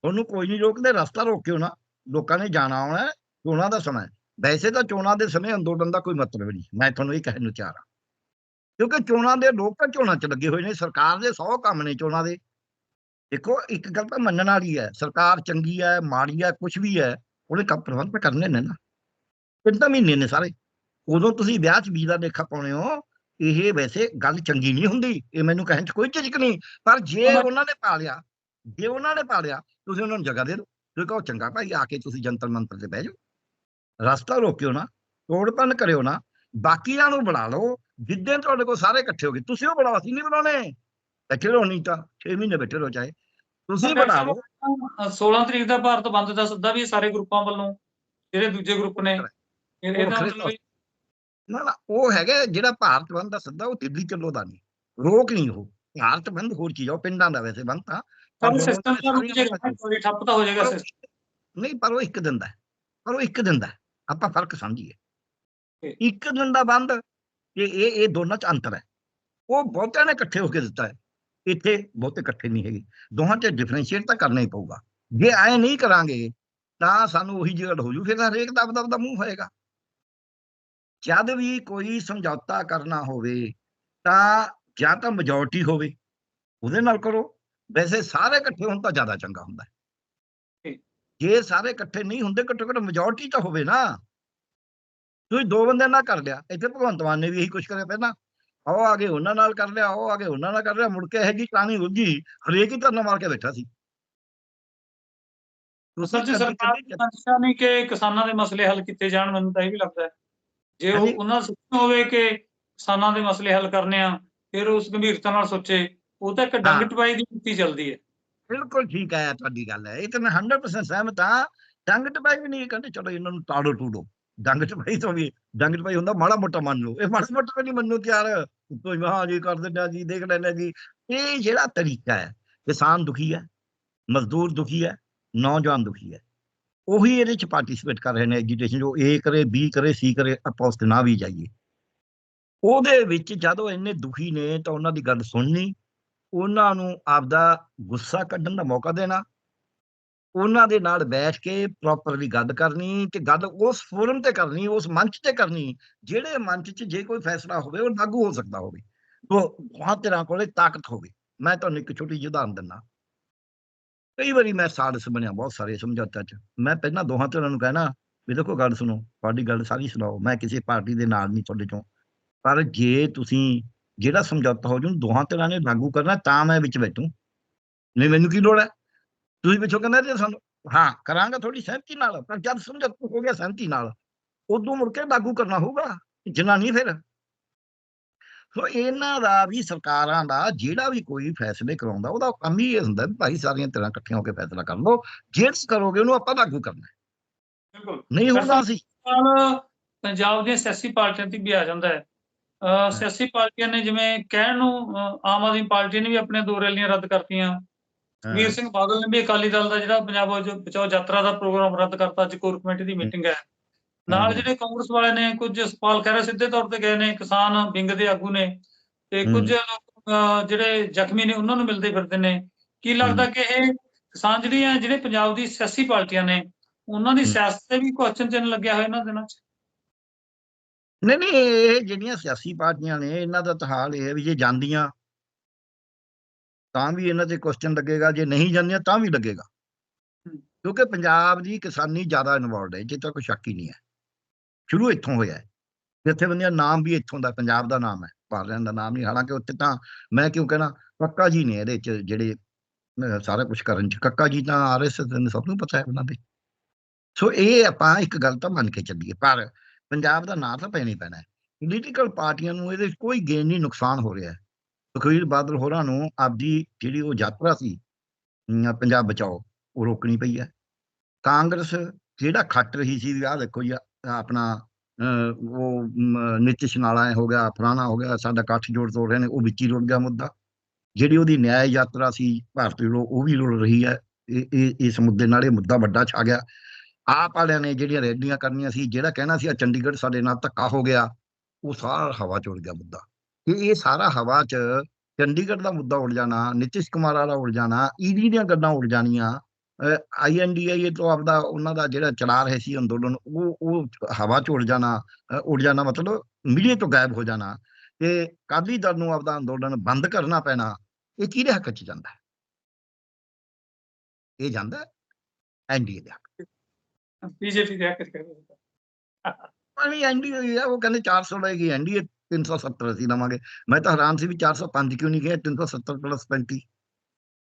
ਉਹਨੂੰ ਕੋਈ ਨਹੀਂ ਰੋਕਦੇ ਰਸਤਾ ਰੋਕਿਓ ਨਾ। ਲੋਕਾਂ ਨੇ ਜਾਣਾ ਆਉਣਾ ਚੋਣਾਂ ਦਾ ਸਮਾਂ। ਵੈਸੇ ਤਾਂ ਚੋਣਾਂ ਦੇ ਸਮੇਂ ਅੰਦੋਲਨ ਦਾ ਕੋਈ ਮਤਲਬ ਨਹੀਂ। ਮੈਂ ਤੁਹਾਨੂੰ ਇਹ ਕਹਿਣ ਨੂੰ ਚਾਹ ਰਿਹਾ ਕਿਉਂਕਿ ਚੋਣਾਂ ਦੇ ਲੋਕ ਤਾਂ ਚੋਣਾਂ 'ਚ ਲੱਗੇ ਹੋਏ ਨੇ। ਸਰਕਾਰ ਦੇ 100 ਕੰਮ ਨੇ ਚੋਣਾਂ ਦੇ। ਦੇਖੋ ਇੱਕ ਗੱਲ ਤਾਂ ਮੰਨਣ ਵਾਲੀ ਹੈ ਸਰਕਾਰ ਚੰਗੀ ਹੈ ਮਾੜੀ ਹੈ ਕੁਝ ਵੀ ਹੈ ਉਹਨੇ ਕੰਮ ਪ੍ਰਬੰਧ ਤਾਂ ਕਰਨੇ ਨੇ ਨਾ। ਤਿੰਨ ਤਾਂ ਮਹੀਨੇ ਨੇ ਸਾਰੇ। ਉਦੋਂ ਤੁਸੀਂ ਵਿਆਹ 'ਚ ਵੀਜ਼ਾ ਦੇਖਾ ਪਾਉਣੇ ਹੋ ਇਹ ਵੈਸੇ ਗੱਲ ਚੰਗੀ ਨਹੀਂ ਹੁੰਦੀ। ਇਹ ਮੈਨੂੰ ਕਹਿਣ 'ਚ ਕੋਈ ਝਿਜਕ ਨਹੀਂ। ਪਰ ਜੇ। ਉਹਨਾਂ ਨੇ ਪਾ ਲਿਆ ਜੇ ਉਹਨਾਂ ਨੇ ਪਾ ਲਿਆ ਤੁਸੀਂ ਉਹਨਾਂ ਨੂੰ ਜਗ੍ਹਾ ਦੇ ਦਿਓ। ਤੁਸੀਂ ਕਹੋ ਚੰਗਾ ਭਾਈ ਆ ਕੇ ਤੁਸੀਂ ਜੰਤਰ ਮੰਤਰ ਤੇ ਬਹਿ ਜਾਓ। ਰਸਤਾ ਰੋਕਿਓ ਨਾ ਤੋੜਪਨ ਕਰਿਓ ਨਾ। ਬਾਕੀਆਂ ਨੂੰ ਬੁਲਾ ਲਓ। ਜਿੱਦਾਂ ਤੁਹਾਡੇ ਕੋਲ ਸਾਰੇ ਇਕੱਠੇ ਹੋ ਗਏ ਤੁਸੀਂ ਉਹ ਬੁਲਾਓ ਅਸੀਂ ਨਹੀਂ ਬੁਲਾਉਣੇ। ਬੈਠੇ ਰਹੋ ਨਹੀਂ ਤਾਂ 6 ਮਹੀਨੇ ਬੈਠੇ ਰਹੋ ਚਾਹੇ। ਤੁਸੀਂ ਬਣਾ ਲਓ ਅ, 16 ਤਰੀਕ ਦਾ ਭਾਰਤ ਬੰਦ ਦਾ ਸੱਦਾ ਵੀ ਸਾਰੇ ਗਰੁੱਪਾਂ ਵੱਲੋਂ ਜਿਹੜੇ ਦੂਜੇ ਗਰੁੱਪ ਨੇ। ਇਹਦਾ ਮਤਲਬ ਨਾ ਨਾ ਉਹ ਹੈਗਾ ਜਿਹੜਾ ਭਾਰਤ ਬੰਦ ਦਾ ਸੱਦਾ ਉਹ ਦਿੱਲੀ ਚੱਲੋ ਦਾ ਨਹੀਂ। ਰੋਕ ਨਹੀਂ ਉਹ। ਭਾਰਤ ਬੰਦ ਹੋਰ ਚੀਜ਼ ਉਹ ਪਿੰਡਾਂ ਦਾ ਵੈਸੇ ਬੰਦ ਤਾਂ। ਪਰ ਸਿਸਟਮ ਤਾਂ ਰੁਕ ਜਾਏਗਾ ਕੋਈ ਠੱਪ ਤਾਂ ਹੋ ਜਾਏਗਾ ਸਿਸਟਮ ਨਹੀਂ ਪਰ ਉਹ ਇੱਕ ਦਿਨ ਦਾ। ਪਰ ਉਹ ਇੱਕ ਦਿਨ ਦਾ। ਆਪਾਂ ਫ਼ਰਕ ਸਮਝੀਏ। ਇੱਕ ਦਿਨ ਦਾ ਬੰਦ ਇਹ ਇਹ ਦੋਨਾਂ ਚ ਅੰਤਰ ਹੈ। ਉਹ ਬਹੁਤਿਆਂ ਨੇ ਇਕੱਠੇ ਹੋ ਕੇ ਦਿੱਤਾ ਹੈ। ਇੱਥੇ ਬਹੁਤੇ ਇਕੱਠੇ ਨਹੀਂ ਹੈਗੇ। ਦੋਹਾਂ ਚ ਡਿਫਰੈਂਸ਼ੀਏਟ ਤਾਂ ਕਰਨਾ ਹੀ ਪਊਗਾ। ਜੇ ਐ ਨਹੀਂ ਕਰਾਂਗੇ ਤਾਂ ਸਾਨੂੰ ਉਹੀ ਜਿਹੜਾ ਹੋ ਜੂ ਫਿਰ ਤਾਂ ਹਰੇਕ ਦਾ ਆਪਦਾ ਆਪਦਾ ਮੂੰਹ ਹੋਏਗਾ। ਜਦ ਵੀ ਕੋਈ ਸਮਝੌਤਾ ਕਰਨਾ ਹੋਵੇ ਤਾਂ ਜਾਂ ਤਾਂ ਮੈਜੋਰਟੀ ਹੋਵੇ ਉਹਦੇ ਨਾਲ ਕਰੋ। ਵੈਸੇ ਸਾਰੇ ਇਕੱਠੇ ਹੋਣ ਤਾਂ ਜ਼ਿਆਦਾ ਚੰਗਾ ਹੁੰਦਾ। ਜੇ। ਸਾਰੇ ਇਕੱਠੇ ਨਹੀਂ ਹੁੰਦੇ ਘੱਟੋ ਘੱਟ ਮੈਜੋਰਟੀ ਤਾਂ ਹੋਵੇ ਨਾ। ਤੁਸੀਂ ਦੋ ਬੰਦਿਆਂ ਨਾਲ ਕਰ ਲਿਆ ਇੱਥੇ ਭਗਵੰਤ ਮਾਨ ਨੇ ਵੀ ਇਹੀ ਕੁਛ ਕਰਿਆ ਪਹਿਲਾਂ। ਉਹ ਆ ਗਏ ਉਹਨਾਂ ਨਾਲ ਕਰ ਲਿਆ ਉਹ ਆ ਗਏ ਉਹਨਾਂ ਨਾਲ ਕਰ ਲਿਆ ਮੁੜ ਕੇ ਇਹ ਜੀ ਕਹਾਣੀ ਉਲਝੀ ਹਰੇਕ ਹੀ ਧਰਨਾ ਮਾਰ ਕੇ ਬੈਠਾ ਸੀ। 'ਚ ਚੱਲੀ- ਸਰਕਾਰ ਦੀ ਚੱਲੀ- ਮੰਸ਼ਾ ਨਹੀਂ ਕਿ ਕਿਸਾਨਾਂ ਦੇ ਮਸਲੇ ਹੱਲ ਕੀਤੇ ਜਾਣ ਮੈਨੂੰ ਤਾਂ ਇਹ ਵੀ ਲੱਗਦਾ ਜੇ ਉਹ। ਉਹਨਾਂ ਸੋਚਣਾ ਹੋਵੇ ਕਿ ਕਿਸਾਨਾਂ ਦੇ ਮਸਲੇ ਹੱਲ ਕਰਨੇ ਆ ਫਿਰ ਉਸ ਗੰਭੀਰਤਾ ਨਾਲ ਸੋਚੇ ਉਹ ਤਾਂ ਇੱਕ। ਡੰਗ ਟਪਾਈ ਦੀ ਨੀਤੀ ਚੱਲਦੀ ਹੈ। ਬਿਲਕੁਲ ਠੀਕ ਹੈ ਤੁਹਾਡੀ ਗੱਲ ਹੈ ਇਹ ਤਾਂ ਮੈਂ 100% ਸਹਿਮਤ ਹਾਂ। ਡੰਗ ਟਪਾਈ ਵੀ ਨਹੀਂ ਕਹਿੰਦੇ ਚਲੋ ਇਹਨਾਂ ਨੂੰ ਤਾੜੋ ਟੂੜੋ ਡੰਗ ਟਪਾਈ ਤੋਂ ਵੀ ਡੰਗ ਟਪਾਈ ਹੁੰਦਾ, ਮਾੜਾ ਮੋਟਾ ਮੰਨ ਲਓ। ਇਹ ਮਾੜਾ ਮੋਟਾ ਨਹੀਂ ਮੰਨੋ ਕਿ ਯਾਰ ਕੋਈ ਹਾਂ ਜੀ, ਕਰ ਦਿੰਦਾ ਜੀ, ਦੇਖ ਲੈਣਾ ਜੀ। ਇਹ ਜਿਹੜਾ ਤਰੀਕਾ ਹੈ, ਕਿਸਾਨ ਦੁਖੀ ਹੈ, ਮਜ਼ਦੂਰ ਦੁਖੀ ਹੈ, ਨੌਜਵਾਨ ਦੁਖੀ ਹੈ। ਉਹੀ ਇਹਦੇ ਚ ਪਾਰਟਿਸਿਪੇਟ ਕਰ ਰਹੇ ਨੇ ਐਜੀਟੇਸ਼ਨ ਜੋ ਏ ਕਰੇ ਬੀ ਕਰੇ ਸੀ ਕਰੇ, ਆਪਾਂ ਉਸ ਤੇ ਨਾ ਵੀ ਜਾਈਏ। ਉਹਦੇ ਵਿੱਚ ਜਦੋਂ ਇੰਨੇ ਦੁਖੀ ਨੇ ਤਾਂ ਉਹਨਾਂ ਦੀ ਗੱਲ ਸੁਣਨੀ, ਉਹਨਾਂ ਨੂੰ ਆਪਦਾ ਗੁੱਸਾ ਕੱਢਣ ਦਾ ਮੌਕਾ ਦੇਣਾ ਉਹਨਾਂ ਦੇ ਨਾਲ ਬੈਠ ਕੇ ਪ੍ਰੋਪਰਲੀ ਗੱਲ ਕਰਨੀ ਤੇ ਗੱਲ ਉਸ ਫੋਰਮ ਤੇ ਕਰਨੀ, ਉਸ ਮੰਚ ਤੇ ਕਰਨੀ, ਜਿਹੜੇ ਮੰਚ 'ਚ ਜੇ ਕੋਈ ਫੈਸਲਾ ਹੋਵੇ, ਉਹ ਲਾਗੂ ਹੋ ਸਕਦਾ ਹੋਵੇ। ਉਹ ਦੋਹਾਂ ਤਰ੍ਹਾਂ ਕੋਲੇ ਤਾਕਤ ਹੋਵੇ। ਮੈਂ ਤੁਹਾਨੂੰ ਇੱਕ ਛੋਟੀ ਜਿਹੀ ਉਦਾਹਰਨ ਦਿੰਦਾ। ਕਈ ਵਾਰੀ ਮੈਂ ਸਾਲਸ ਬਣਿਆ, ਬਹੁਤ ਸਾਰੇ ਸਮਝੌਤਿਆਂ 'ਚ। ਮੈਂ ਪਹਿਲਾਂ ਦੋਹਾਂ ਧਿਰਾਂ ਨੂੰ ਕਹਿਣਾ, ਵੀ ਦੇਖੋ ਗੱਲ ਸੁਣੋ, ਤੁਹਾਡੀ ਗੱਲ ਸਾਰੀ ਸੁਣਾਓ। ਮੈਂ ਕਿਸੇ ਪਾਰਟੀ ਦੇ ਨਾਲ ਨਹੀਂ ਤੁਹਾਡੇ ਚੋਂ। ਪਰ ਜੇ ਤੁਸੀਂ ਜਿਹੜਾ ਸਮਝੌਤਾ ਹੋ ਜੂ ਦੋਹਾਂ ਧਿਰਾਂ ਨੇ ਲਾਗੂ ਕਰਨਾ, ਤਾਂ ਮੈਂ ਵਿੱਚ ਬੈਠੂ। ਨਹੀਂ, ਮੈਨੂੰ ਕੀ ਲੋੜ ਹੈ? ਤੁਸੀਂ ਪਿੱਛੋਂ ਕਹਿੰਦੇ ਜੇ ਸਾਨੂੰ ਹਾਂ ਕਰਾਂਗਾ ਥੋੜੀ ਸਹਿਮਤੀ ਨਾਲ ਪਰ ਜਦ ਸਮਝੌਤਾ ਹੋ ਗਿਆ ਸਹਿਮਤੀ ਨਾਲ ਉਦੋਂ ਮੁੜ ਕੇ ਲਾਗੂ ਕਰਨਾ ਹੋਊਗਾ ਜਿੰਨਾ ਨਹੀਂ ਫਿਰ। ਸੋ ਇਹਨਾਂ ਦਾ ਵੀ ਸਰਕਾਰਾਂ ਦਾ ਜਿਹੜਾ ਵੀ ਕੋਈ ਫੈਸਲੇ ਕਰਾਉਂਦਾ ਉਹਦਾ ਕੰਮ ਹੀ ਇਹ ਹੁੰਦਾ ਭਾਈ ਸਾਰੀਆਂ ਤਰ੍ਹਾਂ ਇਕੱਠੀਆਂ ਹੋ ਕੇ ਫੈਸਲਾ ਕਰ ਲਓ ਜੇਟਸ ਕਰੋਗੇ ਉਹਨੂੰ ਆਪਾਂ ਲਾਗੂ ਕਰਨਾ। ਬਿਲਕੁਲ। ਨਹੀਂ ਹੋਣਾ ਸੀ ਪੰਜਾਬ ਦੀਆਂ ਸਿਆਸੀ ਪਾਰਟੀਆਂ ਤੇ ਵੀ ਆ ਜਾਂਦਾ ਹੈ। ਸਿਆਸੀ ਪਾਰਟੀਆਂ ਨੇ ਜਿਵੇਂ ਕਹਿਣ ਨੂੰ ਆਮ ਆਦਮੀ ਪਾਰਟੀ ਨੇ ਵੀ ਆਪਣੇ ਦੋ ਰੈਲੀਆਂ ਰੱਦ ਕਰਤੀਆਂ। ਵੀਰ ਸਿੰਘ ਬਾਦਲ ਨੇ ਵੀ ਅਕਾਲੀ ਦਲ ਦਾ ਜਿਹੜਾ ਪੰਜਾਬ ਬਚਾਓ- ਬਚਾਓ ਯਾਤਰਾ ਦਾ ਪ੍ਰੋਗਰਾਮ ਰੱਦ ਕਰਤਾ ਅੱਜ ਕੋਰ ਕਮੇਟੀ ਦੀ ਮੀਟਿੰਗ ਹੈ। ਨਾਲ। ਜਿਹੜੇ ਕਾਂਗਰਸ ਵਾਲੇ ਨੇ ਕੁਝ ਸਪਾਲ ਖਹਿਰਾ ਸਿੱਧੇ ਤੌਰ ਤੇ ਗਏ ਨੇ ਕਿਸਾਨ ਵਿੰਗ ਦੇ ਆਗੂ ਨੇ ਤੇ ਕੁਝ ਜਿਹੜੇ ਜ਼ਖਮੀ ਨੇ ਉਹਨਾਂ ਨੂੰ ਮਿਲਦੇ ਫਿਰਦੇ ਨੇ। ਕੀ ਲੱਗਦਾ ਕਿ ਇਹ ਕਿਸਾਨ ਜਿਹੜੀਆਂ ਜਿਹੜੇ ਪੰਜਾਬ ਦੀ ਸਿਆਸੀ ਪਾਰਟੀਆਂ ਨੇ ਉਹਨਾਂ ਦੀ। ਸਿਆਸਤ ਤੇ ਵੀ ਕੁਐਸਚਨ ਚਿੰਨ੍ਹ ਲੱਗਿਆ ਹੋਇਆ ਇਹਨਾਂ ਦਿਨਾਂ 'ਚ? ਨਹੀਂ ਨਹੀਂ ਇਹ ਜਿਹੜੀਆਂ ਸਿਆਸੀ ਪਾਰਟੀਆਂ ਨੇ ਇਹਨਾਂ ਦਾ ਤਾਂ ਹਾਲ ਇਹ ਵੀ ਜੇ ਜਾਂਦੀਆਂ ਤਾਂ ਵੀ ਇਹਨਾਂ ਤੇ ਕੁਐਸਚਨ ਲੱਗੇਗਾ ਜੇ ਨਹੀਂ ਜਾਂਦੀਆਂ ਤਾਂ ਵੀ ਲੱਗੇਗਾ। ਕਿਉਂਕਿ ਪੰਜਾਬ ਦੀ ਕਿਸਾਨੀ ਜ਼ਿਆਦਾ ਇਨਵੋਲਡ ਹੈ ਜਿੱਥੇ ਕੋਈ ਸ਼ੱਕ ਹੀ ਨਹੀਂ ਹੈ। ਸ਼ੁਰੂ ਇੱਥੋਂ ਹੋਇਆ ਹੈ। ਜਥੇਬੰਦੀਆਂ ਨਾਮ ਵੀ ਇੱਥੋਂ ਦਾ ਪੰਜਾਬ ਦਾ ਨਾਮ ਹੈ। ਪਾਰਲੀਆਂ ਦਾ ਨਾਮ ਨਹੀਂ ਹਾਲਾਂਕਿ ਉੱਥੇ ਤਾਂ ਮੈਂ ਕਿਉਂ ਕਹਿਣਾ ਕੱਕਾ ਜੀ ਨੇ ਇਹਦੇ ਚ ਜਿਹੜੇ ਸਾਰਾ ਕੁਝ ਕਰਨ ਚ। ਕੱਕਾ ਜੀ ਤਾਂ ਆਰਐਸਐਸ ਦੇ ਸਭ ਨੂੰ ਪਤਾ ਹੈ ਉਹਨਾਂ ਦੇ। ਸੋ ਇਹ ਆਪਾਂ ਇੱਕ ਗੱਲ ਤਾਂ ਮੰਨ ਕੇ ਚੱਲੀਏ ਪਰ ਪੰਜਾਬ ਦਾ ਨਾਂ ਤਾਂ ਪੈਣਾ ਪੈਣਾ ਹੈ। ਪੋਲੀਟੀਕਲ ਪਾਰਟੀਆਂ ਨੂੰ ਇਹਦੇ ਕੋਈ ਗੇਨ ਨਹੀਂ ਨੁਕਸਾਨ ਹੋ ਰਿਹਾ ਹੈ। ਸੁਖਬੀਰ ਬਾਦਲ ਹੋਰਾਂ ਨੂੰ ਆਪਦੀ ਜਿਹੜੀ ਉਹ ਯਾਤਰਾ ਸੀ ਪੰਜਾਬ ਬਚਾਓ ਉਹ ਰੋਕਣੀ ਪਈ ਹੈ। ਕਾਂਗਰਸ ਜਿਹੜਾ ਖੱਟ ਰਹੀ ਸੀ ਵੀ ਦੇਖੋ ਜੀ ਆਹ ਆਪਣਾ ਉਹ ਮ, ਨਿਤਿਸ਼ ਨਾਲਾ ਹੋ ਗਿਆ ਫਲਾਣਾ ਹੋ ਗਿਆ ਸਾਡਾ ਇਕੱਠ ਜੋੜ ਤੋੜ ਰਹੇ ਨੇ ਉਹ ਵਿੱਚ ਹੀ ਰੁੜ ਗਿਆ ਮੁੱਦਾ। ਜਿਹੜੀ ਉਹਦੀ ਨਿਆਂ ਯਾਤਰਾ ਸੀ ਭਾਰਤ ਲੋਕ ਉਹ ਵੀ ਰੁੜ ਰਹੀ ਹੈ। ਇਹ ਇਹ ਇਸ ਮੁੱਦੇ ਨਾਲ ਇਹ ਮੁੱਦਾ ਵੱਡਾ ਛਾ ਗਿਆ। ਆਪ ਵਾਲਿਆਂ ਨੇ ਜਿਹੜੀਆਂ ਰੈਲੀਆਂ ਕਰਨੀਆਂ ਸੀ ਜਿਹੜਾ ਕਹਿਣਾ ਸੀ ਆ ਚੰਡੀਗੜ੍ਹ ਸਾਡੇ ਨਾਲ ਧੱਕਾ ਹੋ ਗਿਆ ਉਹ ਸਾਰਾ ਹਵਾ ਚ ਉੜ ਗਿਆ ਮੁੱਦਾ। ਇਹ ਇਹ ਸਾਰਾ ਹਵਾ ਚ ਚੰਡੀਗੜ੍ਹ ਦਾ ਮੁੱਦਾ ਉੜ ਜਾਣਾ ਨਿਤਿਸ਼ ਕੁਮਾਰ ਵਾਲਾ ਉੜ ਜਾਣਾ ਈਡੀ ਦੀਆਂ ਗੱਲਾਂ ਉੜ ਜਾਣੀਆਂ ਆਈਐਨਡੀਆਈ ਤੋਂ ਆਪਦਾ ਉਹਨਾਂ ਦਾ ਜਿਹੜਾ ਚਲਾ ਰਹੇ ਸੀ ਅੰਦੋਲਨ ਉਹ ਉਹ ਹਵਾ ਚ ਉੜ ਜਾਣਾ ਉੜ ਜਾਣਾ ਮਤਲਬ ਮੀਡੀਆ ਤੋਂ ਗਾਇਬ ਹੋ ਜਾਣਾ ਤੇ ਅਕਾਲੀ ਦਲ ਨੂੰ ਆਪਦਾ ਅੰਦੋਲਨ ਬੰਦ ਕਰਨਾ ਪੈਣਾ ਇਹ ਕਿਹਦੇ ਹੱਕ ਚ ਜਾਂਦਾ ਹੈ? ਇਹ ਜਾਂਦਾ ਐਨਡੀਏ ਦੇ ਹੱਕ ਬੀਜੇਪੀ ਦੇ ਹੱਕ 'ਚ ਕਹਿੰਦੇ ਨਹੀਂ ਐਨਡੀਏ ਉਹ ਕਹਿੰਦੇ 400 ਲਏਗੀ ਐਨਡੀਏ 370 ਅਸੀਂ ਲਵਾਂਗੇ ਮੈਂ ਤਾਂ ਹੈਰਾਨ ਸੀ ਵੀ 405 ਕਿਉਂ ਨਹੀਂ ਗਏ 370 ਪਲੱਸ 35